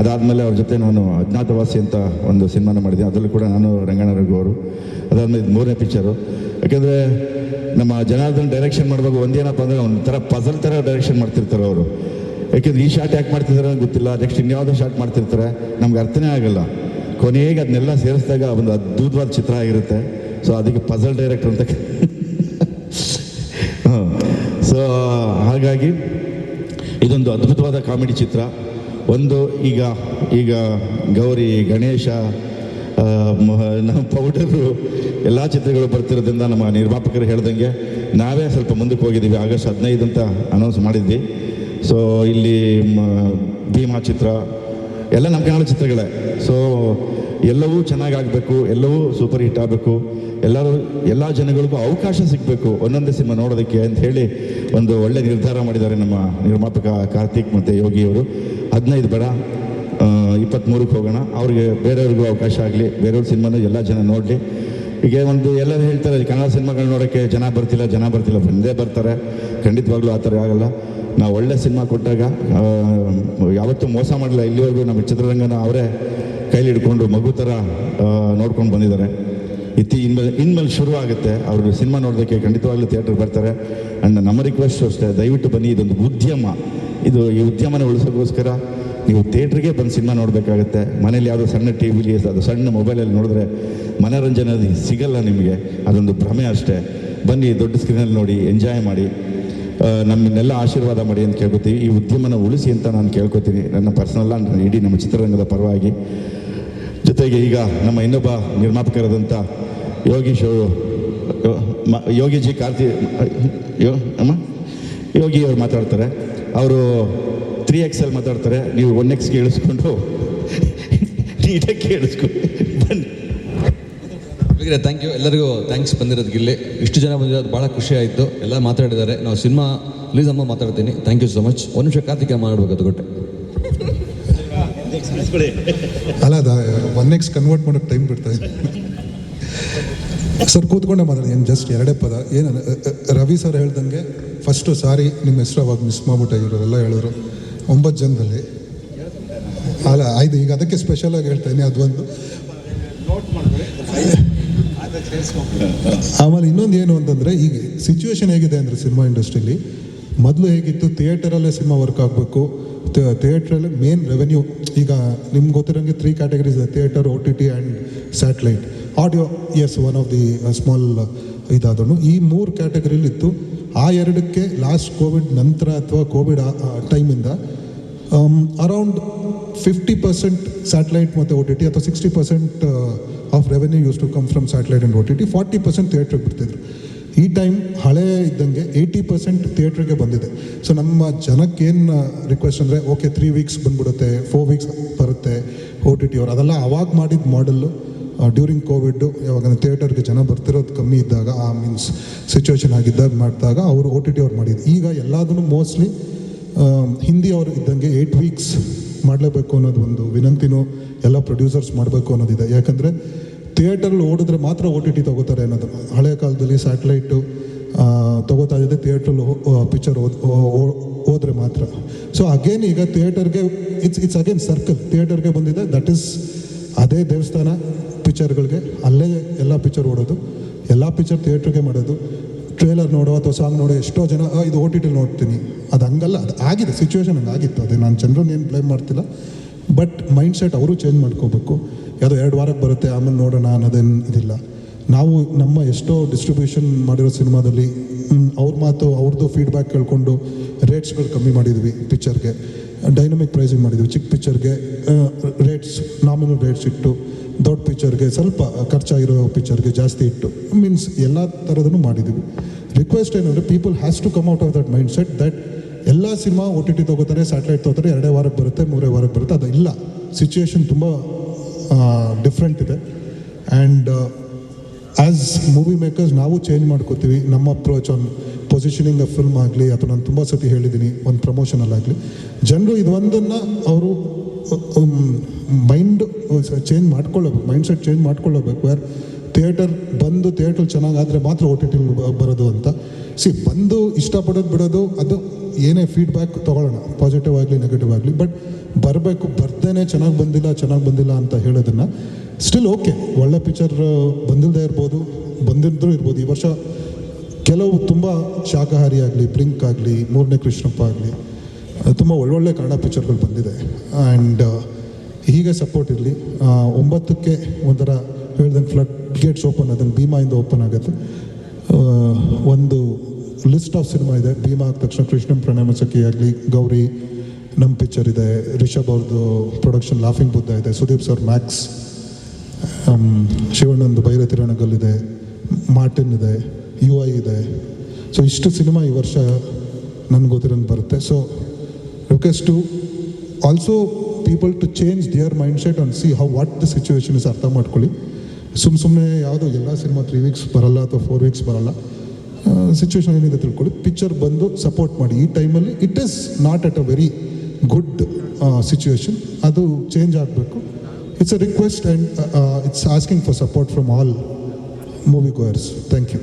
ಅದಾದಮೇಲೆ ಅವ್ರ ಜೊತೆ ನಾನು ಅಜ್ಞಾತವಾಸಿ ಅಂತ ಒಂದು ಸಿನಿಮಾನ ಮಾಡಿದ್ದೆ. ಅದರಲ್ಲೂ ಕೂಡ ನಾನು ರಂಗಣ್ಣ ರಘು ಅವರು. ಅದಾದಮೇಲೆ ಮೂರನೇ ಪಿಕ್ಚರು ಯಾಕೆಂದರೆ ನಮ್ಮ ಜನಾರ್ದನ್ ಡೈರೆಕ್ಷನ್ ಮಾಡುವಾಗ ಒಂದೇನಪ್ಪ ಅಂದರೆ ಒಂಥರ ಪಜಲ್ ಥರ ಡೈರೆಕ್ಷನ್ ಮಾಡ್ತಿರ್ತಾರೆ ಅವರು. ಯಾಕೆಂದ್ರೆ ಈ ಶಾಟ್ ಯಾಕೆ ಮಾಡ್ತಿದ್ದಾರೆ ಗೊತ್ತಿಲ್ಲ. ನೆಕ್ಸ್ಟ್ ಇನ್ಯಾವುದೋ ಶಾಟ್ ಮಾಡ್ತಿರ್ತಾರೆ. ನಮ್ಗೆ ಅರ್ಥನೇ ಆಗಲ್ಲ. ಕೊನೆಗೆ ಅದನ್ನೆಲ್ಲ ಸೇರಿಸಿದಾಗ ಒಂದು ಅದ್ಭುತವಾದ ಚಿತ್ರ ಆಗಿರುತ್ತೆ. ಸೊ ಅದಕ್ಕೆ ಪಜಲ್ ಡೈರೆಕ್ಟರ್ ಅಂತ ಸೊ ಹಾಗಾಗಿ ಇದೊಂದು ಅದ್ಭುತವಾದ ಕಾಮಿಡಿ ಚಿತ್ರ. ಒಂದು ಈಗ ಈಗ ಗೌರಿ, ಗಣೇಶ ನಮ್ಮ ಪೌಡರು, ಎಲ್ಲ ಚಿತ್ರಗಳು ಬರ್ತಿರೋದ್ರಿಂದ ನಮ್ಮ ನಿರ್ಮಾಪಕರು ಹೇಳ್ದಂಗೆ ನಾವೇ ಸ್ವಲ್ಪ ಮುಂದಕ್ಕೆ ಹೋಗಿದ್ದೀವಿ. ಆಗಸ್ಟ್ ಹದಿನೈದು ಅಂತ ಅನೌನ್ಸ್ ಮಾಡಿದ್ವಿ. ಸೊ ಇಲ್ಲಿ ಭೀಮಾ ಚಿತ್ರ ಎಲ್ಲ ನಮ್ಮ ಕನ್ನಡ ಚಿತ್ರಗಳೇ. ಸೊ ಎಲ್ಲವೂ ಚೆನ್ನಾಗಾಗಬೇಕು ಎಲ್ಲವೂ ಸೂಪರ್ ಹಿಟ್ ಆಗಬೇಕು. ಎಲ್ಲರೂ, ಎಲ್ಲ ಜನಗಳಿಗೂ ಅವಕಾಶ ಸಿಗಬೇಕು ಒಂದೊಂದೇ ಸಿನಿಮಾ ನೋಡೋದಕ್ಕೆ ಅಂತ ಹೇಳಿ ಒಂದು ಒಳ್ಳೆ ನಿರ್ಧಾರ ಮಾಡಿದ್ದಾರೆ ನಮ್ಮ ನಿರ್ಮಾಪಕ ಕಾರ್ತಿಕ್ ಮತ್ತು ಯೋಗಿಯವರು ಹದಿನೈದು ಬೇಡ ಇಪ್ಪತ್ತ್ಮೂರಕ್ಕೆ ಹೋಗೋಣ. ಅವ್ರಿಗೆ ಬೇರೆಯವ್ರಿಗೂ ಅವಕಾಶ ಆಗಲಿ, ಬೇರೆಯವ್ರ ಸಿನಿಮಾನು ಎಲ್ಲ ಜನ ನೋಡಲಿ. ಈಗ ಒಂದು ಎಲ್ಲರೂ ಹೇಳ್ತಾರೆ ಕನ್ನಡ ಸಿನಿಮಾಗಳು ನೋಡೋಕ್ಕೆ ಜನ ಬರ್ತಿಲ್ಲ ಜನ ಬರ್ತಿಲ್ಲ ಬಂದೇ ಬರ್ತಾರೆ. ಖಂಡಿತವಾಗ್ಲೂ ಆ ಥರ ಆಗಲ್ಲ. ನಾವು ಒಳ್ಳೆ ಸಿನಿಮಾ ಕೊಟ್ಟಾಗ ಯಾವತ್ತೂ ಮೋಸ ಮಾಡಿಲ್ಲ. ಇಲ್ಲಿವರೆಗೂ ನಮ್ಮ ಚಿತ್ರರಂಗನ ಅವರೇ ಕೈಲಿ ಹಿಡ್ಕೊಂಡು ಮಗು ಥರ ನೋಡ್ಕೊಂಡು ಬಂದಿದ್ದಾರೆ. ಇತ್ತಿ ಇನ್ಮೇಲೆ ಇನ್ಮೇಲೆ ಶುರು ಆಗುತ್ತೆ. ಅವರು ಸಿನಿಮಾ ನೋಡೋದಕ್ಕೆ ಖಂಡಿತವಾಗ್ಲೂ ಥಿಯೇಟ್ರಿಗೆ ಬರ್ತಾರೆ. ಆ್ಯಂಡ್ ನಮ್ಮ ರಿಕ್ವೆಸ್ಟ್ ಅಷ್ಟೇ, ದಯವಿಟ್ಟು ಬನ್ನಿ, ಇದೊಂದು ಉದ್ಯಮ. ಇದು ಈ ಉದ್ಯಮನ ಉಳಿಸೋಕ್ಕೋಸ್ಕರ ನೀವು ಥಿಯೇಟ್ರಿಗೆ ಬಂದು ಸಿನಿಮಾ ನೋಡಬೇಕಾಗುತ್ತೆ. ಮನೇಲಿ ಯಾವುದೋ ಸಣ್ಣ ಟಿ ವಿಲಿ ಅದು ಸಣ್ಣ ಮೊಬೈಲಲ್ಲಿ ನೋಡಿದ್ರೆ ಮನೋರಂಜನೆ ಸಿಗಲ್ಲ ನಿಮಗೆ, ಅದೊಂದು ಭ್ರಮೆ ಅಷ್ಟೇ. ಬನ್ನಿ, ದೊಡ್ಡ ಸ್ಕ್ರೀನಲ್ಲಿ ನೋಡಿ ಎಂಜಾಯ್ ಮಾಡಿ. ನಮ್ಮನ್ನೆಲ್ಲ ಆಶೀರ್ವಾದ ಮಾಡಿ ಅಂತ ಕೇಳ್ಕೊತೀವಿ. ಈ ಉದ್ಯಮನ ಉಳಿಸಿ ಅಂತ ನಾನು ಕೇಳ್ಕೊತೀನಿ. ನನ್ನ ಪರ್ಸನಲ್ಲ ನನ್ನ ಇಡೀ ನಮ್ಮ ಚಿತ್ರರಂಗದ ಪರವಾಗಿ. ಜೊತೆಗೆ ಈಗ ನಮ್ಮ ಇನ್ನೊಬ್ಬ ನಿರ್ಮಾಪಕರಾದಂಥ ಯೋಗೀಶ್ ಮ- ಯೋಗಿಜಿ ಕಾರ್ತಿ, ಯೋ, ಅಮ್ಮ? ಯೋಗಿ ಅವ್ರು ಮಾತಾಡ್ತಾರೆ. ಅವರು ತ್ರೀ ಎಕ್ಸಲ್ಲಿ ಮಾತಾಡ್ತಾರೆ. ನೀವು ಒನ್ ಎಕ್ಸ್ಗೆ ಇಳಿಸ್ಕೊಂಡು ನೀಟಾಗಿ ಕೇಳಿಸ್ಕೊ ಬನ್ನಿ. ಹಾಗಾದ್ರೆ ಥ್ಯಾಂಕ್ ಯು ಎಲ್ಲರಿಗೂ ಥ್ಯಾಂಕ್ಸ್ ಬಂದಿರೋದಕ್ಕೆ ಇಲ್ಲಿ. ಇಷ್ಟು ಜನ ಬಂದಿರೋದು ಭಾಳ ಖುಷಿ ಆಯಿತು. ಎಲ್ಲ ಮಾತಾಡಿದ್ದಾರೆ. ನಾವು ಸಿನಿಮಾ ರಿಲೀಸ್ ಅಮ್ಮ ಮಾತಾಡ್ತೀನಿ. ಥ್ಯಾಂಕ್ ಯು ಸೊ ಮಚ್ ಒಂದು ನಿಮಿಷ ಕಾರ್ತಿಕ ಮಾಡಬೇಕು ಕೊಟ್ಟೆ ಅಲ್ಲ, ಅದ ಒನ್ ಎಕ್ಸ್ ಕನ್ವರ್ಟ್ ಮಾಡೋಕೆ ಟೈಮ್ ಬಿಡ್ತಾ ಸರ್ ಕೂತ್ಕೊಂಡೆ ಮಾತಾಡಿ. ಏನು ಜಸ್ಟ್ ಎರಡೇ ಪದ. ಏನು ರವಿ ಸರ್ ಹೇಳ್ದಂಗೆ ಫಸ್ಟು ಸಾರಿ ನಿಮ್ಮ ಹೆಸರು ಅವಾಗ ಮಿಸ್ ಮಾಡ್ಬಿಟ್ಟೆ ಇವರೆಲ್ಲ ಹೇಳೋರು. ಒಂಬತ್ತು ಜನದಲ್ಲಿ. ಅಲ್ಲ ಆಯ್ತು ಈಗ ಅದಕ್ಕೆ ಸ್ಪೆಷಲಾಗಿ ಅದು ಅದೊಂದು ಆಮೇಲೆ ಇನ್ನೊಂದು ಏನು ಅಂತಂದರೆ ಈಗ ಸಿಚುವೇಶನ್ ಹೇಗಿದೆ ಅಂದರೆ ಸಿನಿಮಾ ಇಂಡಸ್ಟ್ರಿಲಿ ಮೊದಲು ಹೇಗಿತ್ತು ಥಿಯೇಟರಲ್ಲೇ ಸಿನಿಮಾ ವರ್ಕ್ ಆಗಬೇಕು ಥಿಯೇಟ್ರಲ್ಲಿ ಮೇನ್ ರೆವೆನ್ಯೂ ಈಗ ನಿಮ್ಗೆ ಗೊತ್ತಿರೋಂಗೆ three categories theatre O T T and satellite audio is one of the small ಇದಾದನು ಈ ಮೂರು ಕ್ಯಾಟಗರಿಲಿತ್ತು ಆ ಎರಡಕ್ಕೆ ಲಾಸ್ಟ್ ಕೋವಿಡ್ ನಂತರ ಅಥವಾ ಕೋವಿಡ್ ಟೈಮಿಂದ ಅರೌಂಡ್ ಫಿಫ್ಟಿ ಪರ್ಸೆಂಟ್ ಸ್ಯಾಟಲೈಟ್ ಮತ್ತು ಒ ಟಿ ಟಿ ಅಥವಾ sixty percent of revenue used to come from satellite and O T T forty percent ಥಿಯೇಟ್ರಿಗೆ ಬಿಡ್ತಿದ್ರು. ಈ ಟೈಮ್ ಹಳೆ ಇದ್ದಂಗೆ ಏಯ್ಟಿ ಪರ್ಸೆಂಟ್ ಥಿಯೇಟ್ರಿಗೆ ಬಂದಿದೆ. ಸೊ ನಮ್ಮ ಜನಕ್ಕೇನು ರಿಕ್ವೆಸ್ಟ್ ಅಂದರೆ ಓಕೆ ತ್ರೀ ವೀಕ್ಸ್ ಬಂದ್ಬಿಡುತ್ತೆ ಫೋರ್ ವೀಕ್ಸ್ ಬರುತ್ತೆ ಒ ಟಿ ಟಿ ಅವ್ರು. ಅದೆಲ್ಲ ಅವಾಗ ಮಾಡಿದ ಮಾಡೆಲ್ಲು ಡ್ಯೂರಿಂಗ್ ಕೋವಿಡ್ ಯಾವಾಗ ಥಿಯೇಟರ್ಗೆ ಜನ ಬರ್ತಿರೋದು ಕಮ್ಮಿ ಇದ್ದಾಗ, ಆ ಮೀನ್ಸ್ ಸಿಚುವೇಶನ್ ಆಗಿದ್ದಾಗ ಮಾಡಿದಾಗ ಅವರು ಒ ಟಿ ಟಿ ಅವ್ರು ಮಾಡಿದ್ದು ಈಗ ಎಲ್ಲದನ್ನು ಮೋಸ್ಟ್ಲಿ ಹಿಂದಿ ಅವರು ಇದ್ದಂಗೆ ಏಯ್ಟ್ ವೀಕ್ಸ್ ಮಾಡಲೇಬೇಕು ಅನ್ನೋದು ಒಂದು ವಿನಂತಿನೂ ಎಲ್ಲ ಪ್ರೊಡ್ಯೂಸರ್ಸ್ ಮಾಡಬೇಕು ಅನ್ನೋದಿದೆ. ಯಾಕಂದರೆ ಥಿಯೇಟರ್ಲ್ಲಿ ಓಡಿದ್ರೆ ಮಾತ್ರ ಓ ಟಿ ಟಿ ತೊಗೋತಾರೆ ಅನ್ನೋದು. ಹಳೆ ಕಾಲದಲ್ಲಿ ಸ್ಯಾಟಲೈಟು ತೊಗೋತಾ ಇದ್ದೆ ಥಿಯೇಟ್ರಲ್ಲಿ ಪಿಕ್ಚರ್ ಓದ್ ಹೋದ್ರೆ ಮಾತ್ರ. ಸೊ ಅಗೇನ್ ಈಗ ಥಿಯೇಟರ್ಗೆ ಇಟ್ಸ್ ಇಟ್ಸ್ ಅಗೇನ್ ಸರ್ಕಲ್ ಥಿಯೇಟರ್ಗೆ ಬಂದಿದೆ ದಟ್ ಈಸ್ ಅದೇ ದೇವಸ್ಥಾನ ಪಿಕ್ಚರ್ಗಳಿಗೆ ಅಲ್ಲೇ ಎಲ್ಲ ಪಿಕ್ಚರ್ ಓಡೋದು. ಎಲ್ಲ ಪಿಕ್ಚರ್ ಥಿಯೇಟ್ರಿಗೆ ಮಾಡೋದು. ಟ್ರೇಲರ್ ನೋಡೋ ಅಥವಾ ಸಾಂಗ್ ನೋಡೋ, ಎಷ್ಟೋ ಜನ ಇದು ಓ ಟಿ ಟಿಲಿ ನೋಡ್ತೀನಿ. ಅದು ಹಂಗಲ್ಲ, ಅದು ಆಗಿದೆ ಸಿಚುವೇಶನ್ ಹಂಗಾಗಿತ್ತು ಅದೇ ನಾನು ಜನರನ್ನ ಏನು ಬ್ಲೇಮ್ ಮಾಡ್ತಿಲ್ಲ. ಬಟ್ ಮೈಂಡ್ ಸೆಟ್ ಅವರು ಚೇಂಜ್ ಮಾಡ್ಕೋಬೇಕು. ಯಾವುದೋ ಎರಡು ವಾರಕ್ಕೆ ಬರುತ್ತೆ, ಆಮೇಲೆ ನೋಡೋಣ ಅನ್ನೋದೇನು ಇದಿಲ್ಲ. ನಾವು ನಮ್ಮ ಎಷ್ಟೋ ಡಿಸ್ಟ್ರಿಬ್ಯೂಷನ್ ಮಾಡಿರೋ ಸಿನಿಮಾದಲ್ಲಿ ಅವ್ರ ಮಾತು ಅವ್ರದ್ದು ಫೀಡ್ಬ್ಯಾಕ್ ಕೇಳ್ಕೊಂಡು ರೇಟ್ಸ್ಗಳು ಕಮ್ಮಿ ಮಾಡಿದ್ವಿ ಪಿಕ್ಚರ್ಗೆ ಡೈನಮಿಕ್ ಪ್ರೈಸಿಂಗ್ ಮಾಡಿದ್ವಿ ಚಿಕ್ಕ ಪಿಕ್ಚರ್ಗೆ ರೇಟ್ಸ್ ನಾಮಿನಲ್ ರೇಟ್ಸ್ ಇಟ್ಟು. ದೊಡ್ಡ ಪಿಕ್ಚರ್ಗೆ ಸ್ವಲ್ಪ ಖರ್ಚಾಗಿರೋ ಪಿಕ್ಚರ್ಗೆ ಜಾಸ್ತಿ ಇಟ್ಟು ಮೀನ್ಸ್ ಎಲ್ಲ ಥರದನ್ನು ಮಾಡಿದ್ವಿ. ರಿಕ್ವೆಸ್ಟ್ ಏನಂದರೆ people has to come out of that mind set that ಎಲ್ಲ ಸಿನಿಮಾ ಒ ಟಿ ಟಿ ತೊಗೋತಾರೆ ಸ್ಯಾಟಲೈಟ್ ತೊಗೋತಾರೆ, ಎರಡೇ ವಾರಕ್ಕೆ ಬರುತ್ತೆ, ಮೂರೇ ವಾರಕ್ಕೆ ಬರುತ್ತೆ ಅದು ಇಲ್ಲ ಸಿಚುವೇಶನ್ ತುಂಬ ಡಿಫ್ರೆಂಟ್ ಇದೆ. ಆ್ಯಂಡ್ ಆ್ಯಸ್ ಮೂವಿ ಮೇಕರ್ಸ್ ನಾವು ಚೇಂಜ್ ಮಾಡ್ಕೋತೀವಿ. ನಮ್ಮ approach on positioning of film ಆಗಲಿ, ಅಥವಾ ನಾನು ತುಂಬ ಸತಿ ಹೇಳಿದ್ದೀನಿ, ಒಂದು ಪ್ರಮೋಷನಲ್ಲಾಗಲಿ ಜನರು ಇದೊಂದನ್ನು ಅವರು ಮೈಂಡ್ ಚೇಂಜ್ ಮಾಡ್ಕೊಳ್ಳಬೇಕು ಮೈಂಡ್ ಸೆಟ್ ಚೇಂಜ್ ಮಾಡ್ಕೊಳ್ಳಬೇಕು. ಯಾರು ಥಿಯೇಟರ್ ಬಂದು ಥಿಯೇಟರ್ ಚೆನ್ನಾಗಾದರೆ ಮಾತ್ರ ಓ ಟಿ ಟಿ ಬರೋದು ಅಂತ. ಸಿ ಬಂದು ಇಷ್ಟಪಡೋದು ಬಿಡೋದು, ಅದು ಏನೇ ಫೀಡ್ಬ್ಯಾಕ್ ತೊಗೊಳ್ಳೋಣ. ಪಾಸಿಟಿವ್ ಆಗಲಿ ನೆಗೆಟಿವ್ ಆಗಲಿ ಬಟ್ ಬರಬೇಕು, ಬರ್ದೇನೆ ಚೆನ್ನಾಗಿ ಬಂದಿಲ್ಲ ಚೆನ್ನಾಗಿ ಬಂದಿಲ್ಲ ಅಂತ ಹೇಳೋದನ್ನು ಸ್ಟಿಲ್ ಓಕೆ ಒಳ್ಳೆ ಪಿಕ್ಚರ್ ಬಂದಿಲ್ಲದೆ ಇರ್ಬೋದು ಬಂದಿದ್ದರೂ ಇರ್ಬೋದು. ಈ ವರ್ಷ ಕೆಲವು ತುಂಬ ಶಾಖಾಹಾರಿ ಆಗಲಿ ಪ್ರಿಂಕ್ ಆಗಲಿ, ಮೂರನೇ ಕೃಷ್ಣಪ್ಪ ಆಗಲಿ ತುಂಬ ಒಳ್ಳೊಳ್ಳೆ ಕನ್ನಡ ಪಿಕ್ಚರ್ಗಳು ಬಂದಿದೆ. ಆ್ಯಂಡ್ ಹೀಗೆ ಸಪೋರ್ಟ್ ಇರಲಿ. ಒಂಬತ್ತಕ್ಕೆ ಒಂಥರ ಹೇಳ್ದಂಗೆ ಫ್ಲಡ್ ಗೇಟ್ಸ್ ಓಪನ್ ಅದನ್ನು ಭೀಮಾಯಿಂದ ಓಪನ್ ಆಗುತ್ತೆ. ಒಂದು ಲಿಸ್ಟ್ ಆಫ್ ಸಿನಿಮಾ ಇದೆ. ಭೀಮಾ ಆದ ತಕ್ಷಣ ಕೃಷ್ಣನ್ ಪ್ರಣಾಮ ಸಖಿ ಆಗಲಿ, ಗೌರಿ ನಮ್ಮ ಪಿಕ್ಚರ್ ಇದೆ. ರಿಷಬ್ ಅವ್ರದ್ದು ಪ್ರೊಡಕ್ಷನ್ ಲಾಫಿಂಗ್ ಬುದ್ಧ ಇದೆ. ಸುದೀಪ್ ಸರ್ ಮ್ಯಾಕ್ಸ್ ಶಿವಣ್ಣಂದು ಬೈರ ತಿರಣಗಲ್ ಇದೆ ಮಾರ್ಟಿನ್ ಇದೆ. ಯು ಐ ಇದೆ. ಸೊ ಇಷ್ಟು ಸಿನಿಮಾ ಈ ವರ್ಷ ನನಗೆ ಗೊತ್ತಿರೋಂಗೆ ಬರುತ್ತೆ. So request to also people to change their mindset and on how how the the is, ಅರ್ಥ ಮಾಡ್ಕೊಳ್ಳಿ. ಸುಮ್ಮ ಸುಮ್ಮನೆ ಯಾವುದೋ ಎಲ್ಲ ಸಿನಿಮಾ ತ್ರೀ ವೀಕ್ಸ್ ಬರಲ್ಲ ಅಥವಾ ಫೋರ್ ವೀಕ್ಸ್ ಬರಲ್ಲ. ಸಿಚುವೇಶನ್ ಏನಿದೆ ತಿಳ್ಕೊಳ್ಳಿ. ಪಿಕ್ಚರ್ ಬಂದು ಸಪೋರ್ಟ್ ಮಾಡಿ. ಈ ಟೈಮಲ್ಲಿ it is not at a very good situation ಅದು ಚೇಂಜ್ ಆಗಬೇಕು. It's a request and it's asking for support from all movie goers thank you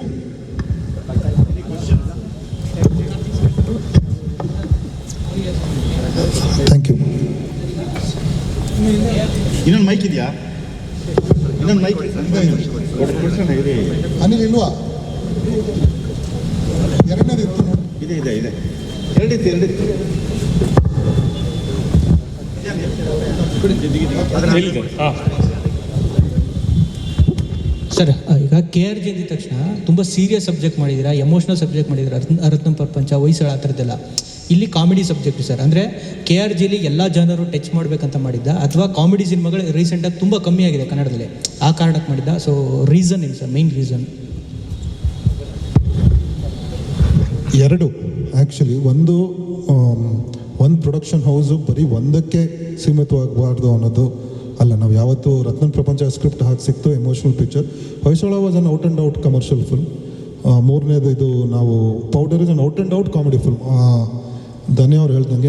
thank you ಇನ್ನೊಂದು ಮೈಕ್ ಇದೆಯಾ? ಇನ್ನೊಂದು ಮೈಕ್ ಅನಿಲ್ ಇಲ್ವಾ? ಎರಡನೇದು ಇತ್ತು ಇದೆ ಇದೆ ಇದೆ. ಎರಡಿತ್ತು ಎರಡಿತ್ತು. ಸರ್ ಈಗ ಕೆ ಆರ್ ಜಿ ಅಂದಿದ ತಕ್ಷಣ ತುಂಬ ಸೀರಿಯಸ್ ಸಬ್ಜೆಕ್ಟ್ ಮಾಡಿದ್ದೀರಾ ಎಮೋಷನಲ್ ಸಬ್ಜೆಕ್ಟ್ ಮಾಡಿದ್ದೀರಾ ರತ್ನ ಪ್ರಪಂಚ ಹೊಯ್ಸಳ ಆ ಥರದ್ದೆಲ್ಲ. ಇಲ್ಲಿ ಕಾಮಿಡಿ ಸಬ್ಜೆಕ್ಟ್ ಸರ್. ಅಂದರೆ ಕೆ ಆರ್ ಜಿಲಿ ಎಲ್ಲ ಜನರು ಟಚ್ ಮಾಡಬೇಕಂತ ಮಾಡಿದ್ದ, ಅಥವಾ ಕಾಮಿಡಿ ಸಿನಿಮಾಗಳು ರೀಸೆಂಟಾಗಿ ತುಂಬ ಕಮ್ಮಿ ಆಗಿದೆ ಕನ್ನಡದಲ್ಲಿ. ಆ ಕಾರಣಕ್ಕೆ ಮಾಡಿದ್ದ. ಸೊ ರೀಸನ್ ಏನು ಸರ್? ಮೈನ್ ರೀಸನ್ ಎರಡು. ಆ್ಯಕ್ಚುಲಿ ಒಂದು ಒಂದು ಪ್ರೊಡಕ್ಷನ್ ಹೌಸು ಬರೀ ಒಂದಕ್ಕೆ ಸೀಮಿತವಾಗಬಾರ್ದು ಅನ್ನೋದು ಅಲ್ಲ. ನಾವು ಯಾವತ್ತೂ ರತ್ನನ್ ಪ್ರಪಂಚ ಸ್ಕ್ರಿಪ್ಟ್ ಹಾಕಿ ಸಿಕ್ತು emotional picture Hoysala was an out and out commercial film ಮೂರನೇದು ಇದು ನಾವು, powder is an out and out comedy film Dhanya ಅವ್ರು ಹೇಳ್ದಂಗೆ